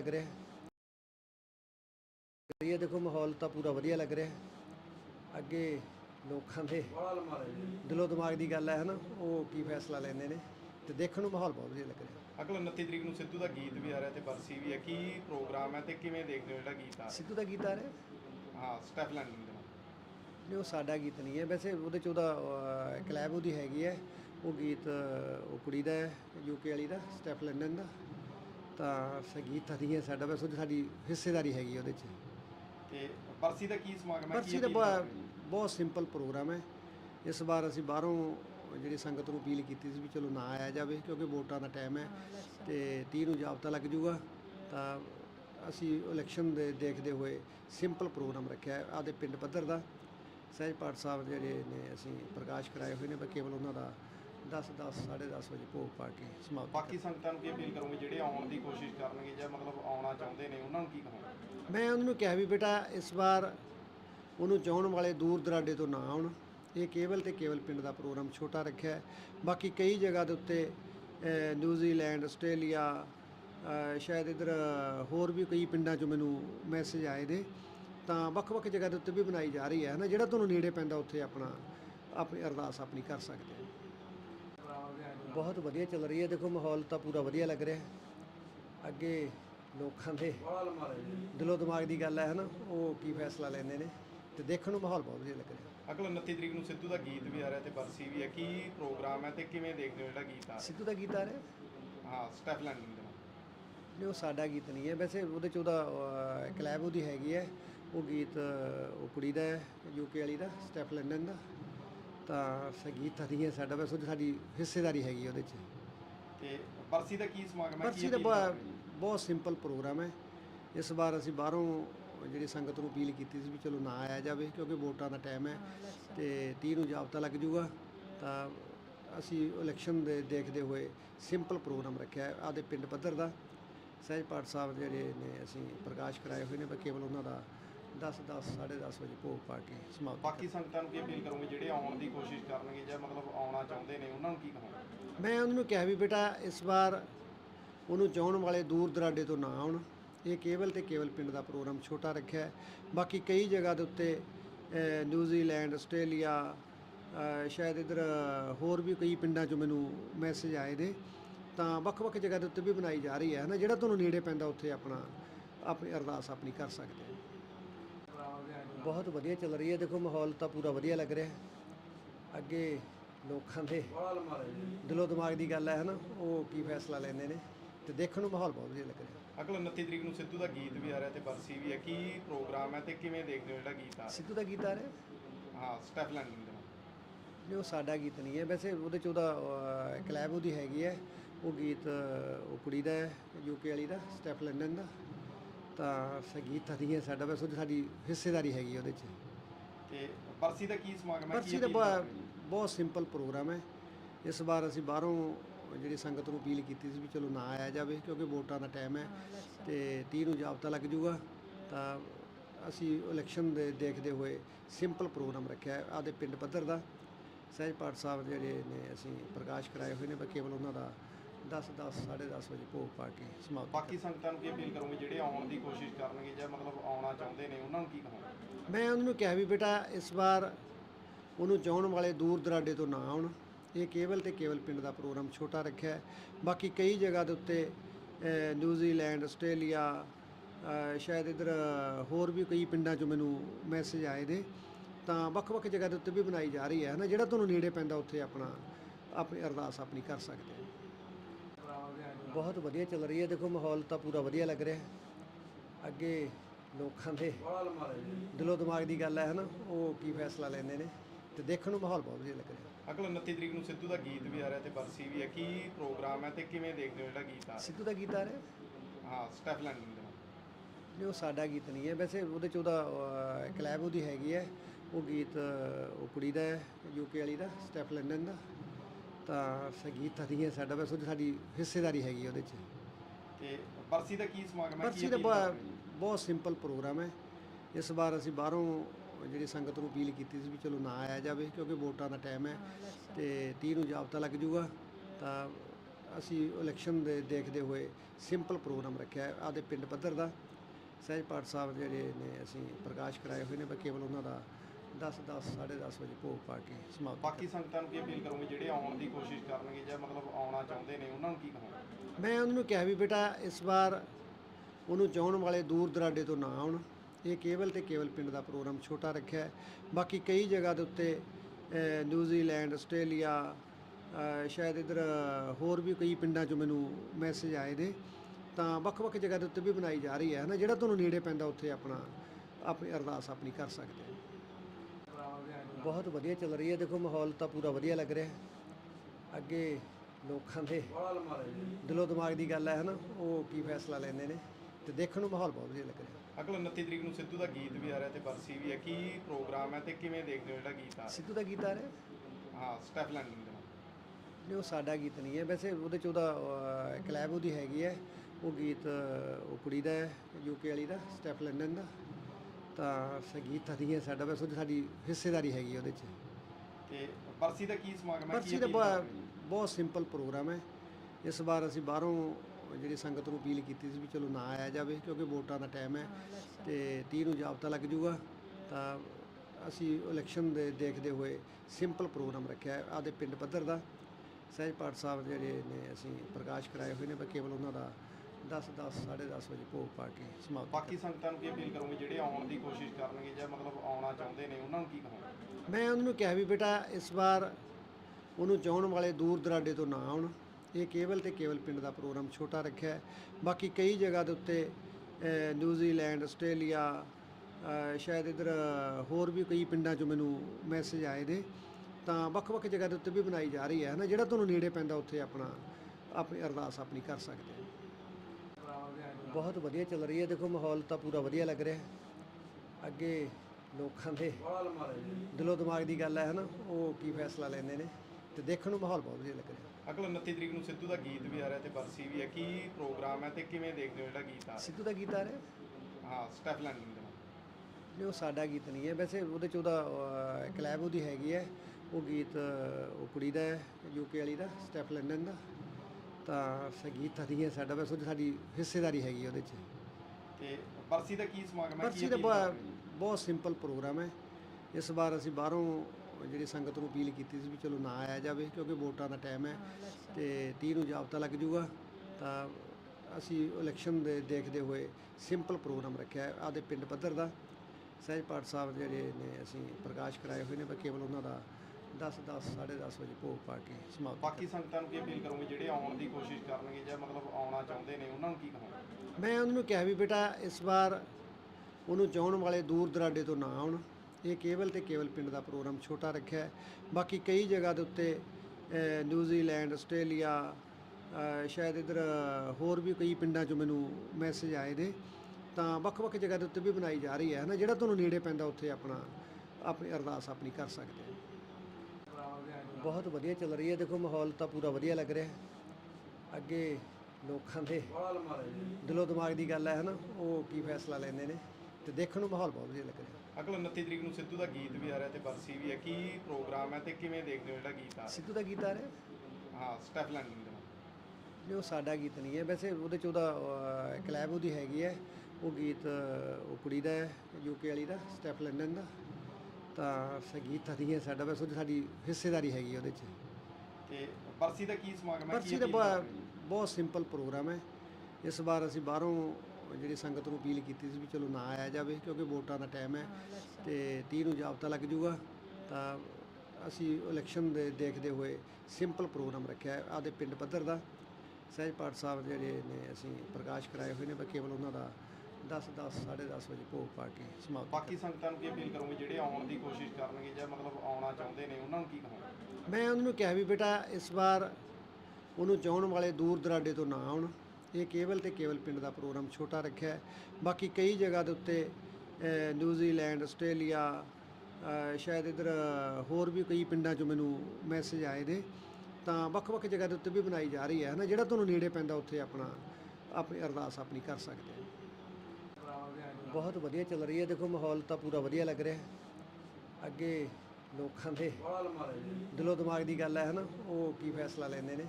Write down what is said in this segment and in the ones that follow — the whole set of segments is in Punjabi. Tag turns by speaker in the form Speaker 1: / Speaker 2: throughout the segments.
Speaker 1: ਲੱਗ ਰਿਹਾ ਹੈ। ਇਹ ਦੇਖੋ ਮਾਹੌਲ ਤਾਂ ਪੂਰਾ ਵਧੀਆ ਲੱਗ ਰਿਹਾ ਹੈ। ਅੱਗੇ ਲੋਕਾਂ ਦੇ ਦਿਲੋਂ ਦਿਮਾਗ ਦੀ ਗੱਲ ਹੈ ਹਨਾ ਉਹ ਕੀ ਫੈਸਲਾ ਲੈਂਦੇ ਨੇ ਤੇ ਦੇਖਣ ਨੂੰ ਮਾਹੌਲ ਬਹੁਤ ਵਧੀਆ ਲੱਗ ਰਿਹਾ
Speaker 2: ਅਗਲ 29 ਤਰੀਕ ਨੂੰ ਸਿੱਧੂ ਦਾ ਗੀਤ ਵੀ ਆ ਰਿਹਾ ਤੇ ਬਰਸੀ ਵੀ ਹੈ। ਕੀ ਪ੍ਰੋਗਰਾਮ ਹੈ ਤੇ ਕਿਵੇਂ ਦੇਖਦੇ ਹੋ ਜਿਹੜਾ ਗੀਤ ਆ
Speaker 1: ਸਿੱਧੂ ਦਾ ਗੀਤ ਆ ਰਿਹਾ?
Speaker 2: ਹਾਂ ਸਟੈਪ ਲੈਂਡਿੰਗ ਦੇ
Speaker 1: ਨਹੀਂ ਉਹ ਸਾਡਾ ਗੀਤ ਨਹੀਂ ਹੈ। ਵੈਸੇ ਉਹਦੇ ਚ ਉਹਦਾ ਕਲੈਬ ਉਹਦੀ ਹੈਗੀ ਹੈ। ਉਹ ਗੀਤ ਉਹ ਕੁੜੀ ਦਾ ਹੈ ਯੂਕੇ ਵਾਲੀ ਦਾ ਸਟੈਪ ਲੰਡਨ ਦਾ। ਤਾਂ ਸੰਗੀਤ ਹੈ ਸਾਡਾ ਵੈਸੇ ਉਹਦੀ ਸਾਡੀ ਹਿੱਸੇਦਾਰੀ ਹੈਗੀ ਉਹਦੇ ਚ।
Speaker 2: ਤੇ ਬਰਸੀ ਦਾ ਕੀ ਸਮਾਗਮ ਹੈ?
Speaker 1: ਬਰਸੀ ਦਾ ਬਹੁਤ ਬਹੁਤ ਸਿੰਪਲ ਪ੍ਰੋਗਰਾਮ ਹੈ। ਇਸ ਵਾਰ ਅਸੀਂ ਬਾਹਰੋਂ ਜਿਹੜੀ ਸੰਗਤ ਨੂੰ ਅਪੀਲ ਕੀਤੀ ਸੀ ਵੀ ਚਲੋ ਨਾ ਆਇਆ ਜਾਵੇ ਕਿਉਂਕਿ ਵੋਟਾਂ ਦਾ ਟਾਈਮ ਹੈ ਤੇ 30 ਨੂੰ ਜਾਬਤਾ ਲੱਗ ਜੂਗਾ ਤਾਂ ਅਸੀਂ ਇਲੈਕਸ਼ਨ ਦੇ ਦੇਖਦੇ ਹੋਏ ਸਿੰਪਲ ਪ੍ਰੋਗਰਾਮ ਰੱਖਿਆ ਹੈ ਆਪਦੇ ਪਿੰਡ ਪੱਧਰ ਦਾ। ਸਹਿਜ ਪਾਠ ਸਾਹਿਬ ਜਿਹੜੇ ਨੇ ਅਸੀਂ ਪ੍ਰਕਾਸ਼ ਕਰਾਏ ਹੋਏ ਨੇ ਪਰ ਕੇਵਲ ਉਹਨਾਂ ਦਾ 10 10 10:30 ਵਜੇ ਭੋਗ ਪਾ ਕੇ ਸਮਾਪਤ
Speaker 2: ਬਾਕੀ ਸੰਗਤਾਂ ਨੂੰ ਕੀ ਅਪੀਲ ਕਰੋਗੇ? ਜਿਹੜੇ ਆਉਣ ਦੀ ਕੋਸ਼ਿਸ਼ ਕਰਨਗੇ ਜਾਂ ਮਤਲਬ ਆਉਣਾ ਚਾਹੁੰਦੇ ਨੇ ਉਹਨਾਂ ਨੂੰ ਕੀ ਕਹੋਗੇ?
Speaker 1: ਮੈਂ ਉਹਨਾਂ ਨੂੰ ਕਿਹਾ ਵੀ ਬੇਟਾ ਇਸ ਵਾਰ ਉਹਨੂੰ ਚਾਹਣ ਵਾਲੇ ਦੂਰ ਦਰਾਡੇ ਤੋਂ ਨਾ ਆਉਣ। ਇਹ ਕੇਵਲ ਤੇ ਕੇਵਲ ਪਿੰਡ ਦਾ ਪ੍ਰੋਗਰਾਮ ਛੋਟਾ ਰੱਖਿਆ ਹੈ। ਬਾਕੀ ਕਈ ਜਗ੍ਹਾ ਦੇ ਉੱਤੇ ਨਿਊਜ਼ੀਲੈਂਡ ਆਸਟ੍ਰੇਲੀਆ ਸ਼ਾਇਦ ਇਧਰ ਹੋਰ ਵੀ ਕਈ ਪਿੰਡਾਂ 'ਚੋਂ ਮੈਨੂੰ ਮੈਸੇਜ ਆਏ ਨੇ। ਤਾਂ ਵੱਖ-ਵੱਖ ਜਗ੍ਹਾ ਦੇ ਉੱਤੇ ਵੀ ਬਣਾਈ ਜਾ ਰਹੀ ਹੈ ਨਾ ਜਿਹੜਾ ਤੁਹਾਨੂੰ ਨੇੜੇ ਪੈਂਦਾ ਉੱਥੇ ਆਪਣਾ ਆਪਣੀ ਅਰਦਾਸ ਆਪਣੀ ਕਰ ਸਕਦੇ ਹੋ। ਬਹੁਤ ਵਧੀਆ ਚੱਲ ਰਹੀ ਹੈ। ਦੇਖੋ ਮਾਹੌਲ ਤਾਂ ਪੂਰਾ ਵਧੀਆ ਲੱਗ ਰਿਹਾ। ਹੈ ਅੱਗੇ ਲੋਕਾਂ ਦੇ ਦਿਲੋਂ ਦਿਮਾਗ ਦੀ ਗੱਲ ਹੈ ਹਨਾ ਉਹ ਕੀ ਫੈਸਲਾ ਲੈਂਦੇ ਨੇ ਤੇ ਦੇਖਣ ਨੂੰ ਮਾਹੌਲ ਬਹੁਤ ਵਧੀਆ ਲੱਗ ਰਿਹਾ।
Speaker 2: ਅਗਲ 29 ਤਰੀਕ ਨੂੰ ਸਿੱਧੂ ਦਾ ਗੀਤ ਵੀ ਆ ਰਿਹਾ ਤੇ ਬਰਸੀ ਵੀ ਹੈ। ਕੀ ਪ੍ਰੋਗਰਾਮ ਹੈ ਤੇ ਕਿਵੇਂ ਦੇਖਦੇ ਹੋ ਜਿਹੜਾ ਗੀਤ ਆ
Speaker 1: ਸਿੱਧੂ ਦਾ ਗੀਤ ਆ ਰਿਹਾ?
Speaker 2: ਹਾਂ ਸਟੈਪ ਲੈਂਡਿੰਗ ਦੇ
Speaker 1: ਨਹੀਂ ਉਹ ਸਾਡਾ ਗੀਤ ਨਹੀਂ ਹੈ। ਵੈਸੇ ਉਹਦੇ ਚ ਉਹਦਾ ਕਲੈਬ ਉਹਦੀ ਹੈਗੀ ਹੈ। ਉਹ ਗੀਤ ਅਹ, ਉਹ ਕੁੜੀ ਦਾ ਹੈ ਯੂਕੇ ਵਾਲੀ ਦਾ ਸਟੈਪ ਲੰਡਨ ਦਾ। ਤਾਂ ਸੰਗੀਤ ਤਾਂ ਨਹੀਂ ਹੈ ਸਾਡਾ ਵੈਸੇ ਉਹਦੀ ਸਾਡੀ ਹਿੱਸੇਦਾਰੀ ਹੈਗੀ ਉਹਦੇ ਚ।
Speaker 2: ਤੇ ਬਰਸੀ ਦਾ ਕੀ ਸਮਾਗਮ ਹੈ?
Speaker 1: ਬਰਸੀ ਦਾ ਬਹੁਤ ਬਹੁਤ ਸਿੰਪਲ ਪ੍ਰੋਗਰਾਮ ਹੈ। ਇਸ ਵਾਰ ਅਸੀਂ ਬਾਹਰੋਂ ਜਿਹੜੀ ਸੰਗਤ ਨੂੰ ਅਪੀਲ ਕੀਤੀ ਸੀ ਵੀ ਚਲੋ ਨਾ ਆਇਆ ਜਾਵੇ ਕਿਉਂਕਿ ਵੋਟਾਂ ਦਾ ਟਾਈਮ ਹੈ ਤੇ 30 ਨੂੰ ਜਾਬਤਾ ਲੱਗ ਜੂਗਾ। ਤਾਂ ਅਸੀਂ ਇਲੈਕਸ਼ਨ ਦੇ ਦੇਖਦੇ ਹੋਏ ਸਿੰਪਲ ਪ੍ਰੋਗਰਾਮ ਰੱਖਿਆ ਹੈ ਆਪਦੇ ਪਿੰਡ ਪੱਧਰ ਦਾ। ਸਹਿਜ ਪਾਠ ਸਾਹਿਬ ਜਿਹੜੇ ਨੇ ਅਸੀਂ ਪ੍ਰਕਾਸ਼ ਕਰਾਏ ਹੋਏ ਨੇ ਪਰ ਕੇਵਲ ਉਹਨਾਂ ਦਾ 10 10 10:30 ਵਜੇ ਭੋਗ ਪਾ ਕੇ ਸਮਾਪਤ
Speaker 2: ਬਾਕੀ ਸੰਗਤਾਂ ਨੂੰ ਕੀ ਅਪੀਲ ਕਰੋਗੇ? ਜਿਹੜੇ ਆਉਣ ਦੀ ਕੋਸ਼ਿਸ਼ ਕਰਨਗੇ ਜਾਂ ਮਤਲਬ ਆਉਣਾ ਚਾਹੁੰਦੇ ਨੇ ਉਹਨਾਂ ਨੂੰ ਕੀ ਕਹੋਗੇ?
Speaker 1: ਮੈਂ ਉਹਨਾਂ ਨੂੰ ਕਿਹਾ ਵੀ ਬੇਟਾ ਇਸ ਵਾਰ ਉਹਨੂੰ ਚਾਹਣ ਵਾਲੇ ਦੂਰ ਦਰਾਡੇ ਤੋਂ ਨਾ ਆਉਣ। ਇਹ ਕੇਵਲ ਤੇ ਕੇਵਲ ਪਿੰਡ ਦਾ ਪ੍ਰੋਗਰਾਮ ਛੋਟਾ ਰੱਖਿਆ ਹੈ। ਬਾਕੀ ਕਈ ਜਗ੍ਹਾ ਦੇ ਉੱਤੇ ਨਿਊਜ਼ੀਲੈਂਡ ਆਸਟ੍ਰੇਲੀਆ ਸ਼ਾਇਦ ਇਧਰ ਹੋਰ ਵੀ ਕਈ ਪਿੰਡਾਂ 'ਚੋਂ ਮੈਨੂੰ ਮੈਸੇਜ ਆਏ ਨੇ। ਤਾਂ ਵੱਖ-ਵੱਖ ਜਗ੍ਹਾ ਦੇ ਉੱਤੇ ਵੀ ਬਣਾਈ ਜਾ ਰਹੀ ਹੈ ਨਾ ਜਿਹੜਾ ਤੁਹਾਨੂੰ ਨੇੜੇ ਪੈਂਦਾ ਉੱਥੇ ਆਪਣਾ ਆਪਣੀ ਅਰਦਾਸ ਆਪਣੀ ਕਰ ਸਕਦੇ ਬਹੁਤ ਵਧੀਆ ਚੱਲ ਰਹੀ ਹੈ। ਦੇਖੋ ਮਾਹੌਲ ਤਾਂ ਪੂਰਾ ਵਧੀਆ ਲੱਗ ਰਿਹਾ। ਹੈ ਅੱਗੇ ਲੋਕਾਂ ਦੇ ਦਿਲੋਂ ਦਿਮਾਗ ਦੀ ਗੱਲ ਹੈ ਹਨਾ ਉਹ ਕੀ ਫੈਸਲਾ ਲੈਂਦੇ ਨੇ ਤੇ ਦੇਖਣ ਨੂੰ ਮਾਹੌਲ ਬਹੁਤ ਵਧੀਆ ਲੱਗ ਰਿਹਾ।
Speaker 2: ਅਗਲ 29 ਤਰੀਕ ਨੂੰ ਸਿੱਧੂ ਦਾ ਗੀਤ ਵੀ ਆ ਰਿਹਾ ਤੇ ਬਰਸੀ ਵੀ ਹੈ ਕੀ ਪ੍ਰੋਗਰਾਮ ਹੈ ਤੇ ਕਿਵੇਂ ਦੇਖਦੇ ਹੋ ਜਿਹੜਾ ਗੀਤ ਆ
Speaker 1: ਸਿੱਧੂ ਦਾ ਗੀਤ ਆ ਰਿਹਾ?
Speaker 2: ਹਾਂ ਸਟੈਪ ਲੈਂਡਿੰਗ ਦੇ
Speaker 1: ਨਹੀਂ ਉਹ ਸਾਡਾ ਗੀਤ ਨਹੀਂ ਹੈ। ਵੈਸੇ ਉਹਦੇ ਚ ਉਹਦਾ ਕਲੈਬ ਉਹਦੀ ਹੈਗੀ ਹੈ। ਉਹ ਗੀਤ ਅਹ, ਉਹ ਕੁੜੀ ਦਾ ਹੈ ਯੂਕੇ ਵਾਲੀ ਦਾ ਸਟੈਪ ਲੰਡਨ ਦਾ। ਤਾਂ ਸੰਗੀਤ ਹੈ ਸਾਡਾ ਵੈਸੇ ਉਹਦੀ ਸਾਡੀ ਹਿੱਸੇਦਾਰੀ ਹੈਗੀ ਉਹਦੇ ਚ।
Speaker 2: ਤੇ ਬਰਸੀ ਦਾ ਕੀ ਸਮਾਗਮ ਹੈ?
Speaker 1: ਬਰਸੀ ਦਾ ਬਹੁਤ ਬਹੁਤ ਸਿੰਪਲ ਪ੍ਰੋਗਰਾਮ ਹੈ। ਇਸ ਵਾਰ ਅਸੀਂ ਬਾਹਰੋਂ ਜਿਹੜੀ ਸੰਗਤ ਨੂੰ ਅਪੀਲ ਕੀਤੀ ਸੀ ਵੀ ਚਲੋ ਨਾ ਆਇਆ ਜਾਵੇ ਕਿਉਂਕਿ ਵੋਟਾਂ ਦਾ ਟਾਈਮ ਹੈ ਤੇ 30 ਨੂੰ ਜਾਬਤਾ ਲੱਗ ਜੂਗਾ ਤਾਂ ਅਸੀਂ ਇਲੈਕਸ਼ਨ ਦੇ ਦੇਖਦੇ ਹੋਏ ਸਿੰਪਲ ਪ੍ਰੋਗਰਾਮ ਰੱਖਿਆ ਹੈ ਆਪਦੇ ਪਿੰਡ ਪੱਧਰ ਦਾ। ਸਹਿਜ ਪਾਠ ਸਾਹਿਬ ਜਿਹੜੇ ਨੇ ਅਸੀਂ ਪ੍ਰਕਾਸ਼ ਕਰਾਏ ਹੋਏ ਨੇ ਪਰ ਕੇਵਲ ਉਹਨਾਂ ਦਾ 10 10 10:30 ਵਜੇ ਭੋਗ ਪਾ ਕੇ ਸਮਾਪਤ
Speaker 2: ਬਾਕੀ ਸੰਗਤਾਂ ਨੂੰ ਕੀ ਅਪੀਲ ਕਰੋਗੇ? ਜਿਹੜੇ ਆਉਣ ਦੀ ਕੋਸ਼ਿਸ਼ ਕਰਨਗੇ ਜਾਂ ਮਤਲਬ ਆਉਣਾ ਚਾਹੁੰਦੇ ਨੇ ਉਹਨਾਂ ਨੂੰ ਕੀ ਕਹੋਗੇ?
Speaker 1: ਮੈਂ ਉਹਨਾਂ ਨੂੰ ਕਿਹਾ ਵੀ ਬੇਟਾ ਇਸ ਵਾਰ ਉਹਨੂੰ ਚਾਹਣ ਵਾਲੇ ਦੂਰ ਦਰਾਡੇ ਤੋਂ ਨਾ ਆਉਣ। ਇਹ ਕੇਵਲ ਤੇ ਕੇਵਲ ਪਿੰਡ ਦਾ ਪ੍ਰੋਗਰਾਮ ਛੋਟਾ ਰੱਖਿਆ ਬਾਕੀ ਕਈ ਜਗ੍ਹਾ ਦੇ ਉੱਤੇ ਨਿਊਜ਼ੀਲੈਂਡ ਆਸਟ੍ਰੇਲੀਆ ਸ਼ਾਇਦ ਇਧਰ ਹੋਰ ਵੀ ਕਈ ਪਿੰਡਾਂ 'ਚੋਂ ਮੈਨੂੰ ਮੈਸੇਜ ਆਏ ਨੇ। ਤਾਂ ਵੱਖ-ਵੱਖ ਜਗ੍ਹਾ ਦੇ ਉੱਤੇ ਵੀ ਬਣਾਈ ਜਾ ਰਹੀ ਹੈ ਨਾ ਜਿਹੜਾ ਤੁਹਾਨੂੰ ਨੇੜੇ ਪੈਂਦਾ ਉੱਥੇ ਆਪਣਾ ਆਪਣੀ ਅਰਦਾਸ ਆਪਣੀ ਕਰ ਸਕਦੇ ਹੋ। ਬਹੁਤ ਵਧੀਆ ਚੱਲ ਰਹੀ ਹੈ। ਦੇਖੋ ਮਾਹੌਲ ਤਾਂ ਪੂਰਾ ਵਧੀਆ ਲੱਗ ਰਿਹਾ ਹੈ। ਅੱਗੇ ਲੋਕਾਂ ਦੇ ਦਿਲੋਂ ਦਿਮਾਗ ਦੀ ਗੱਲ ਹੈ ਹਨਾ ਉਹ ਕੀ ਫੈਸਲਾ ਲੈਂਦੇ ਨੇ ਤੇ ਦੇਖਣ ਨੂੰ ਮਾਹੌਲ ਬਹੁਤ ਵਧੀਆ ਲੱਗ ਰਿਹਾ।
Speaker 2: ਅਗਲ 29 ਤਰੀਕ ਨੂੰ ਸਿੱਧੂ ਦਾ ਗੀਤ ਵੀ ਆ ਰਿਹਾ ਤੇ ਬਰਸੀ ਵੀ ਹੈ। ਕੀ ਪ੍ਰੋਗਰਾਮ ਹੈ ਤੇ ਕਿਵੇਂ ਦੇਖਦੇ ਹੋ ਜਿਹੜਾ ਗੀਤ ਆ
Speaker 1: ਸਿੱਧੂ ਦਾ ਗੀਤ ਆ ਰਿਹਾ?
Speaker 2: ਹਾਂ ਸਟੈਪ ਲੈਂਡਿੰਗ ਦੇ
Speaker 1: ਉਹ ਸਾਡਾ ਗੀਤ ਨਹੀਂ ਹੈ। ਵੈਸੇ ਉਹਦੇ ਚ ਉਹਦਾ ਕਲੈਬ ਉਹਦੀ ਹੈਗੀ ਹੈ। ਉਹ ਗੀਤ ਉਹ ਕੁੜੀ ਦਾ ਹੈ ਯੂਕੇ ਵਾਲੀ ਦਾ ਸਟੈਪ ਲੰਡਨ ਦਾ। ਤਾਂ ਸੰਗੀਤ ਨਹੀਂ ਹੈ ਸਾਡਾ ਵੈਸੇ ਉਹਦੀ ਸਾਡੀ ਹਿੱਸੇਦਾਰੀ ਹੈਗੀ ਉਹਦੇ ਚ।
Speaker 2: ਤੇ ਬਰਸੀ ਦਾ ਕੀ ਸਮਾਗਮ ਹੈ?
Speaker 1: ਬਰਸੀ ਦਾ ਬਹੁਤ ਬਹੁਤ ਸਿੰਪਲ ਪ੍ਰੋਗਰਾਮ ਹੈ। ਇਸ ਵਾਰ ਅਸੀਂ ਬਾਹਰੋਂ ਜਿਹੜੀ ਸੰਗਤ ਨੂੰ ਅਪੀਲ ਕੀਤੀ ਸੀ ਵੀ ਚਲੋ ਨਾ ਆਇਆ ਜਾਵੇ ਕਿਉਂਕਿ ਵੋਟਾਂ ਦਾ ਟਾਈਮ ਹੈ ਤੇ 30 ਨੂੰ ਜਾਬਤਾ ਲੱਗ ਜੂਗਾ ਤਾਂ ਅਸੀਂ ਇਲੈਕਸ਼ਨ ਦੇ ਦੇਖਦੇ ਹੋਏ ਸਿੰਪਲ ਪ੍ਰੋਗਰਾਮ ਰੱਖਿਆ ਹੈ ਆਦੇ ਪਿੰਡ ਪੱਧਰ ਦਾ। ਸਹਿਜ ਪਾਠ ਸਾਹਿਬ ਜਿਹੜੇ ਨੇ ਅਸੀਂ ਪ੍ਰਕਾਸ਼ ਕਰਾਏ ਹੋਏ ਨੇ ਪਰ ਕੇਵਲ ਉਹਨਾਂ ਦਾ 10 10 10:30 ਵਜੇ ਭੋਗ ਪਾ ਕੇ ਸਮਾਪਤ
Speaker 2: ਬਾਕੀ ਸੰਗਤਾਂ ਨੂੰ ਕੀ ਅਪੀਲ ਕਰੋਗੇ? ਜਿਹੜੇ ਆਉਣ ਦੀ ਕੋਸ਼ਿਸ਼ ਕਰਨਗੇ ਜਾਂ ਮਤਲਬ ਆਉਣਾ ਚਾਹੁੰਦੇ ਨੇ ਉਹਨਾਂ ਨੂੰ ਕੀ ਕਹੋਗੇ?
Speaker 1: ਮੈਂ ਉਹਨਾਂ ਨੂੰ ਕਿਹਾ ਵੀ ਬੇਟਾ ਇਸ ਵਾਰ ਉਹਨੂੰ ਚਾਹਣ ਵਾਲੇ ਦੂਰ ਦਰਾਡੇ ਤੋਂ ਨਾ ਆਉਣ। ਇਹ ਕੇਵਲ ਤੇ ਕੇਵਲ ਪਿੰਡ ਦਾ ਪ੍ਰੋਗਰਾਮ ਛੋਟਾ ਰੱਖਿਆ ਹੈ। ਬਾਕੀ ਕਈ ਜਗ੍ਹਾ ਦੇ ਉੱਤੇ ਨਿਊਜ਼ੀਲੈਂਡ ਆਸਟ੍ਰੇਲੀਆ ਸ਼ਾਇਦ ਇਧਰ ਹੋਰ ਵੀ ਕਈ ਪਿੰਡਾਂ 'ਚੋਂ ਮੈਨੂੰ ਮੈਸੇਜ ਆਏ ਨੇ। ਤਾਂ ਵੱਖ-ਵੱਖ ਜਗ੍ਹਾ ਦੇ ਉੱਤੇ ਵੀ ਬਣਾਈ ਜਾ ਰਹੀ ਹੈ ਨਾ ਜਿਹੜਾ ਤੁਹਾਨੂੰ ਨੇੜੇ ਪੈਂਦਾ ਉੱਥੇ ਆਪਣਾ ਆਪਣੀ ਅਰਦਾਸ ਆਪਣੀ ਕਰ ਸਕਦੇ ਹੋ। ਬਹੁਤ ਵਧੀਆ ਚੱਲ ਰਹੀ ਹੈ। ਦੇਖੋ ਮਾਹੌਲ ਤਾਂ ਪੂਰਾ ਵਧੀਆ ਲੱਗ ਰਿਹਾ। ਹੈ ਅੱਗੇ ਲੋਕਾਂ ਦੇ ਦਿਲੋਂ ਦਿਮਾਗ ਦੀ ਗੱਲ ਹੈ ਨਾ ਉਹ ਕੀ ਫੈਸਲਾ ਲੈਂਦੇ ਨੇ ਤੇ ਦੇਖਣ ਨੂੰ ਮਾਹੌਲ ਬਹੁਤ ਵਧੀਆ ਲੱਗ ਰਿਹਾ।
Speaker 2: ਅਗਲ 29 ਤਰੀਕ ਨੂੰ ਸਿੱਧੂ ਦਾ ਗੀਤ ਵੀ ਆ ਰਿਹਾ ਤੇ ਬਰਸੀ ਵੀ ਹੈ। ਕੀ ਪ੍ਰੋਗਰਾਮ ਹੈ ਤੇ ਕਿਵੇਂ ਦੇਖਦੇ ਹੋ ਜਿਹੜਾ ਗੀਤ ਆ?
Speaker 1: ਸਿੱਧੂ ਦਾ ਗੀਤ ਆ ਰਿਹਾ?
Speaker 2: ਹਾਂ ਸਟੈਪ ਲੈਂਡਿੰਗ ਦੇ
Speaker 1: ਨਹੀਂ ਉਹ ਸਾਡਾ ਗੀਤ ਨਹੀਂ ਹੈ। ਵੈਸੇ ਉਹਦੇ ਚ ਉਹਦਾ ਕਲੈਬ ਉਹਦੀ ਹੈਗੀ ਹੈ। ਉਹ ਗੀਤ ਅਹ, ਉਹ ਕੁੜੀ ਦਾ ਹੈ ਯੂਕੇ ਵਾਲੀ ਦਾ ਸਟੈਪ ਲੰਡਨ ਦਾ। ਤਾਂ ਸੰਗੀਤ ਤਾਂ ਨਹੀਂ ਹੈ ਸਾਡਾ ਵੈਸੇ ਉਹਦੀ ਸਾਡੀ ਹਿੱਸੇਦਾਰੀ ਹੈਗੀ ਉਹਦੇ ਚ।
Speaker 2: ਤੇ ਬਰਸੀ ਦਾ ਕੀ ਸਮਾਗਮ ਹੈ?
Speaker 1: ਬਰਸੀ ਦਾ ਬਹੁਤ ਬਹੁਤ ਸਿੰਪਲ ਪ੍ਰੋਗਰਾਮ ਹੈ। ਇਸ ਵਾਰ ਅਸੀਂ ਬਾਹਰੋਂ ਜਿਹੜੀ ਸੰਗਤ ਨੂੰ ਅਪੀਲ ਕੀਤੀ ਸੀ ਵੀ ਚਲੋ ਨਾ ਆਇਆ ਜਾਵੇ ਕਿਉਂਕਿ ਵੋਟਾਂ ਦਾ ਟਾਈਮ ਹੈ ਤੇ 30 ਨੂੰ ਜਾਬਤਾ ਲੱਗ ਜਾਊਗਾ। ਤਾਂ ਅਸੀਂ ਇਲੈਕਸ਼ਨ ਦੇ ਦੇਖਦੇ ਹੋਏ ਸਿੰਪਲ ਪ੍ਰੋਗਰਾਮ ਰੱਖਿਆ ਹੈ ਆਦੇ ਪਿੰਡ ਪੱਧਰ ਦਾ। ਸਹਿਜ ਪਾਠ ਸਾਹਿਬ ਜਿਹੜੇ ਨੇ ਅਸੀਂ ਪ੍ਰਕਾਸ਼ ਕਰਾਏ ਹੋਏ ਨੇ ਪਰ ਕੇਵਲ ਉਹਨਾਂ ਦਾ 10 10 10:30 ਵਜੇ ਭੋਗ ਪਾ ਕੇ ਸਮਾਪਤ
Speaker 2: ਬਾਕੀ ਸੰਗਤਾਂ ਨੂੰ ਕੀ ਅਪੀਲ ਕਰੋਗੇ? ਜਿਹੜੇ ਆਉਣ ਦੀ ਕੋਸ਼ਿਸ਼ ਕਰਨਗੇ ਜਾਂ ਮਤਲਬ ਆਉਣਾ ਚਾਹੁੰਦੇ ਨੇ ਉਹਨਾਂ ਨੂੰ ਕੀ ਕਹੋਗੇ?
Speaker 1: ਮੈਂ ਉਹਨਾਂ ਨੂੰ ਕਿਹਾ ਵੀ ਬੇਟਾ ਇਸ ਵਾਰ ਉਹਨੂੰ ਚਾਹਣ ਵਾਲੇ ਦੂਰ ਦਰਾਡੇ ਤੋਂ ਨਾ ਆਉਣ। ਇਹ ਕੇਵਲ ਤੇ ਕੇਵਲ ਪਿੰਡ ਦਾ ਪ੍ਰੋਗਰਾਮ ਛੋਟਾ ਰੱਖਿਆ ਬਾਕੀ ਕਈ ਜਗ੍ਹਾ ਦੇ ਉੱਤੇ ਨਿਊਜ਼ੀਲੈਂਡ ਆਸਟ੍ਰੇਲੀਆ ਸ਼ਾਇਦ ਇਧਰ ਹੋਰ ਵੀ ਕਈ ਪਿੰਡਾਂ 'ਚੋਂ ਮੈਨੂੰ ਮੈਸੇਜ ਆਏ ਨੇ। ਤਾਂ ਵੱਖ-ਵੱਖ ਜਗ੍ਹਾ ਦੇ ਉੱਤੇ ਵੀ ਬਣਾਈ ਜਾ ਰਹੀ ਹੈ ਨਾ ਜਿਹੜਾ ਤੁਹਾਨੂੰ ਨੇੜੇ ਪੈਂਦਾ ਉੱਥੇ ਆਪਣਾ ਆਪਣੀ ਅਰਦਾਸ ਆਪਣੀ ਕਰ ਸਕਦੇ ਹੋ। ਬਹੁਤ ਵਧੀਆ ਚੱਲ ਰਹੀ ਹੈ। ਦੇਖੋ ਮਾਹੌਲ ਤਾਂ ਪੂਰਾ ਵਧੀਆ ਲੱਗ ਰਿਹਾ ਹੈ। ਅੱਗੇ ਲੋਕਾਂ ਦੇ ਦਿਲੋਂ ਦਿਮਾਗ ਦੀ ਗੱਲ ਹੈ ਨਾ ਉਹ ਕੀ ਫੈਸਲਾ ਲੈਂਦੇ ਨੇ ਤੇ ਦੇਖਣ ਨੂੰ ਮਾਹੌਲ ਬਹੁਤ ਵਧੀਆ ਲੱਗ ਰਿਹਾ।
Speaker 2: ਅਗਲ 29 ਤਰੀਕ ਨੂੰ ਸਿੱਧੂ ਦਾ ਗੀਤ ਵੀ ਆ ਰਿਹਾ ਤੇ ਬਰਸੀ ਵੀ ਹੈ। ਕੀ ਪ੍ਰੋਗਰਾਮ ਹੈ ਤੇ ਕਿਵੇਂ ਦੇਖਦੇ ਹੋ ਜਿਹੜਾ ਗੀਤ ਆ?
Speaker 1: ਸਿੱਧੂ ਦਾ ਗੀਤ ਆ ਰਿਹਾ?
Speaker 2: ਹਾਂ ਸਟੈਪ ਲੈਂਡਿੰਗ ਦੇ
Speaker 1: ਨਹੀਂ ਉਹ ਸਾਡਾ ਗੀਤ ਨਹੀਂ ਹੈ। ਵੈਸੇ ਉਹਦੇ ਚ ਉਹਦਾ ਕਲੈਬ ਉਹਦੀ ਹੈਗੀ ਹੈ। ਉਹ ਗੀਤ ਅਹ, ਉਹ ਕੁੜੀ ਦਾ ਹੈ ਯੂਕੇ ਵਾਲੀ ਦਾ ਸਟੈਪ ਲੰਡਨ ਦਾ। ਤਾਂ ਸੰਗੀਤ ਤਾਂ ਨਹੀਂ ਹੈ ਸਾਡਾ ਵੈਸੇ ਉਹਦੀ ਸਾਡੀ ਹਿੱਸੇਦਾਰੀ ਹੈਗੀ ਉਹਦੇ ਚ।
Speaker 2: ਤੇ ਬਰਸੀ ਦਾ ਕੀ ਸਮਾਗਮ ਹੈ?
Speaker 1: ਬਰਸੀ ਦਾ ਬਹੁਤ ਬਹੁਤ ਸਿੰਪਲ ਪ੍ਰੋਗਰਾਮ ਹੈ। ਇਸ ਵਾਰ ਅਸੀਂ ਬਾਹਰੋਂ ਜਿਹੜੀ ਸੰਗਤ ਨੂੰ ਅਪੀਲ ਕੀਤੀ ਸੀ ਵੀ ਚਲੋ ਨਾ ਆਇਆ ਜਾਵੇ ਕਿਉਂਕਿ ਵੋਟਾਂ ਦਾ ਟਾਈਮ ਹੈ। ਤੇ 30 ਨੂੰ ਜਾਬਤਾ ਲੱਗ ਜਾਊਗਾ ਤਾਂ ਅਸੀਂ ਇਲੈਕਸ਼ਨ ਦੇ ਦੇਖਦੇ ਹੋਏ ਸਿੰਪਲ ਪ੍ਰੋਗਰਾਮ ਰੱਖਿਆ ਹੈ ਆਦੇ ਪਿੰਡ ਪੱਧਰ ਦਾ। ਸਹਿਜ ਪਾਠ ਸਾਹਿਬ ਜਿਹੜੇ ਨੇ ਅਸੀਂ ਪ੍ਰਕਾਸ਼ ਕਰਾਏ ਹੋਏ ਨੇ ਪਰ ਕੇਵਲ ਉਹਨਾਂ ਦਾ 10 10 10:30 ਵਜੇ ਭੋਗ ਪਾ ਕੇ ਸਮਾਪਤ
Speaker 2: ਬਾਕੀ ਸੰਗਤਾਂ ਨੂੰ ਕੀ ਅਪੀਲ ਕਰੋਗੇ? ਜਿਹੜੇ ਆਉਣ ਦੀ ਕੋਸ਼ਿਸ਼ ਕਰਨਗੇ ਜਾਂ ਮਤਲਬ ਆਉਣਾ ਚਾਹੁੰਦੇ ਨੇ ਉਹਨਾਂ ਨੂੰ ਕੀ ਕਹੋਗੇ?
Speaker 1: ਮੈਂ ਉਹਨਾਂ ਨੂੰ ਕਿਹਾ ਵੀ ਬੇਟਾ ਇਸ ਵਾਰ ਉਹਨੂੰ ਚਾਹਣ ਵਾਲੇ ਦੂਰ ਦਰਾਡੇ ਤੋਂ ਨਾ ਆਉਣ। ਇਹ ਕੇਵਲ ਤੇ ਕੇਵਲ ਪਿੰਡ ਦਾ ਪ੍ਰੋਗਰਾਮ ਛੋਟਾ ਰੱਖਿਆ ਬਾਕੀ ਕਈ ਜਗ੍ਹਾ ਦੇ ਉੱਤੇ ਨਿਊਜ਼ੀਲੈਂਡ ਆਸਟ੍ਰੇਲੀਆ ਸ਼ਾਇਦ ਇਧਰ ਹੋਰ ਵੀ ਕਈ ਪਿੰਡਾਂ 'ਚੋਂ ਮੈਨੂੰ ਮੈਸੇਜ ਆਏ ਨੇ। ਤਾਂ ਵੱਖ-ਵੱਖ ਜਗ੍ਹਾ ਦੇ ਉੱਤੇ ਵੀ ਬਣਾਈ ਜਾ ਰਹੀ ਹੈ ਨਾ ਜਿਹੜਾ ਤੁਹਾਨੂੰ ਨੇੜੇ ਪੈਂਦਾ ਉੱਥੇ ਆਪਣਾ ਆਪਣੀ ਅਰਦਾਸ ਆਪਣੀ ਕਰ ਸਕਦੇ ਹੋ। ਬਹੁਤ ਵਧੀਆ ਚੱਲ ਰਹੀ ਹੈ। ਦੇਖੋ ਮਾਹੌਲ ਤਾਂ ਪੂਰਾ ਵਧੀਆ ਲੱਗ ਰਿਹਾ। ਹੈ ਅੱਗੇ ਲੋਕਾਂ ਦੇ ਦਿਲੋਂ ਦਿਮਾਗ ਦੀ ਗੱਲ ਹੈ ਨਾ ਉਹ ਕੀ ਫੈਸਲਾ ਲੈਂਦੇ ਨੇ ਤੇ ਦੇਖਣ ਨੂੰ ਮਾਹੌਲ ਬਹੁਤ ਵਧੀਆ ਲੱਗ ਰਿਹਾ।
Speaker 2: ਅਗਲ 29 ਤਰੀਕ ਨੂੰ ਸਿੱਧੂ ਦਾ ਗੀਤ ਵੀ ਆ ਰਿਹਾ ਤੇ ਬਰਸੀ ਵੀ ਹੈ। ਕੀ ਪ੍ਰੋਗਰਾਮ ਹੈ ਤੇ ਕਿਵੇਂ ਦੇਖਦੇ ਹੋ ਜਿਹੜਾ ਗੀਤ ਆ?
Speaker 1: ਸਿੱਧੂ ਦਾ ਗੀਤ ਆ ਰਿਹਾ?
Speaker 2: ਹਾਂ ਸਟੈਪ ਲੈਂਡਿੰਗ ਦੇ
Speaker 1: ਉਹ ਸਾਡਾ ਗੀਤ ਨਹੀਂ ਹੈ। ਵੈਸੇ ਉਹਦੇ ਚ ਉਹਦਾ ਕਲੈਬ ਉਹਦੀ ਹੈਗੀ ਹੈ। ਉਹ ਗੀਤ ਉਹ ਕੁੜੀ ਦਾ ਹੈ ਯੂਕੇ ਵਾਲੀ ਦਾ ਸਟੈਪ ਲੰਡਨ ਦਾ। ਤਾਂ ਸੰਗੀਤ ਤਾਂ ਨਹੀਂ ਹੈ ਸਾਡਾ ਵੈਸੇ ਉਹਦੀ ਸਾਡੀ ਹਿੱਸੇਦਾਰੀ ਹੈਗੀ ਉਹਦੇ ਚ।
Speaker 2: ਤੇ ਬਰਸੀ ਦਾ ਕੀ ਸਮਾਗਮ ਹੈ?
Speaker 1: ਬਰਸੀ ਦਾ ਬਹੁਤ ਬਹੁਤ ਸਿੰਪਲ ਪ੍ਰੋਗਰਾਮ ਹੈ। ਇਸ ਵਾਰ ਅਸੀਂ ਬਾਹਰੋਂ ਜਿਹੜੀ ਸੰਗਤ ਨੂੰ ਅਪੀਲ ਕੀਤੀ ਸੀ ਵੀ ਚਲੋ ਨਾ ਆਇਆ ਜਾਵੇ ਕਿਉਂਕਿ ਵੋਟਾਂ ਦਾ ਟਾਈਮ ਹੈ ਤੇ 30 ਨੂੰ ਜਾਬਤਾ ਲੱਗ ਜਾਊਗਾ। ਤਾਂ ਅਸੀਂ ਇਲੈਕਸ਼ਨ ਦੇ ਦੇਖਦੇ ਹੋਏ ਸਿੰਪਲ ਪ੍ਰੋਗਰਾਮ ਰੱਖਿਆ ਹੈ ਆਦੇ ਪਿੰਡ ਪੱਧਰ ਦਾ। ਸਹਿਜ ਪਾਠ ਸਾਹਿਬ ਜਿਹੜੇ ਨੇ ਅਸੀਂ ਪ੍ਰਕਾਸ਼ ਕਰਾਏ ਹੋਏ ਨੇ ਪਰ ਕੇਵਲ ਉਹਨਾਂ ਦਾ 10 10 10:30 ਵਜੇ ਭੋਗ ਪਾ ਕੇ ਸਮਾਪਤ
Speaker 2: ਬਾਕੀ ਸੰਗਤਾਂ ਨੂੰ ਕੀ ਅਪੀਲ ਕਰੋਗੇ? ਜਿਹੜੇ ਆਉਣ ਦੀ ਕੋਸ਼ਿਸ਼ ਕਰਨਗੇ ਜਾਂ ਮਤਲਬ ਆਉਣਾ ਚਾਹੁੰਦੇ ਨੇ ਉਹਨਾਂ ਨੂੰ ਕੀ ਕਹੋਗੇ?
Speaker 1: ਮੈਂ ਉਹਨਾਂ ਨੂੰ ਕਿਹਾ ਵੀ ਬੇਟਾ ਇਸ ਵਾਰ ਉਹਨੂੰ ਚਾਹਣ ਵਾਲੇ ਦੂਰ ਦਰਾਡੇ ਤੋਂ ਨਾ ਆਉਣ। ਇਹ ਕੇਵਲ ਤੇ ਕੇਵਲ ਪਿੰਡ ਦਾ ਪ੍ਰੋਗਰਾਮ ਛੋਟਾ ਰੱਖਿਆ ਬਾਕੀ ਕਈ ਜਗ੍ਹਾ ਦੇ ਉੱਤੇ ਨਿਊਜ਼ੀਲੈਂਡ ਆਸਟ੍ਰੇਲੀਆ ਸ਼ਾਇਦ ਇਧਰ ਹੋਰ ਵੀ ਕਈ ਪਿੰਡਾਂ 'ਚੋਂ ਮੈਨੂੰ ਮੈਸੇਜ ਆਏ ਨੇ। ਤਾਂ ਵੱਖ-ਵੱਖ ਜਗ੍ਹਾ ਦੇ ਉੱਤੇ ਵੀ ਬਣਾਈ ਜਾ ਰਹੀ ਹੈ ਨਾ ਜਿਹੜਾ ਤੁਹਾਨੂੰ ਨੇੜੇ ਪੈਂਦਾ ਉੱਥੇ ਆਪਣਾ ਆਪਣੀ ਅਰਦਾਸ ਆਪਣੀ ਕਰ ਸਕਦੇ ਹੋ। ਬਹੁਤ ਵਧੀਆ ਚੱਲ ਰਹੀ ਹੈ। ਦੇਖੋ ਮਾਹੌਲ ਤਾਂ ਪੂਰਾ ਵਧੀਆ ਲੱਗ ਰਿਹਾ ਹੈ। ਅੱਗੇ ਲੋਕਾਂ ਦੇ ਦਿਲੋਂ ਦਿਮਾਗ ਦੀ ਗੱਲ ਹੈ ਨਾ ਉਹ ਕੀ ਫੈਸਲਾ ਲੈਂਦੇ ਨੇ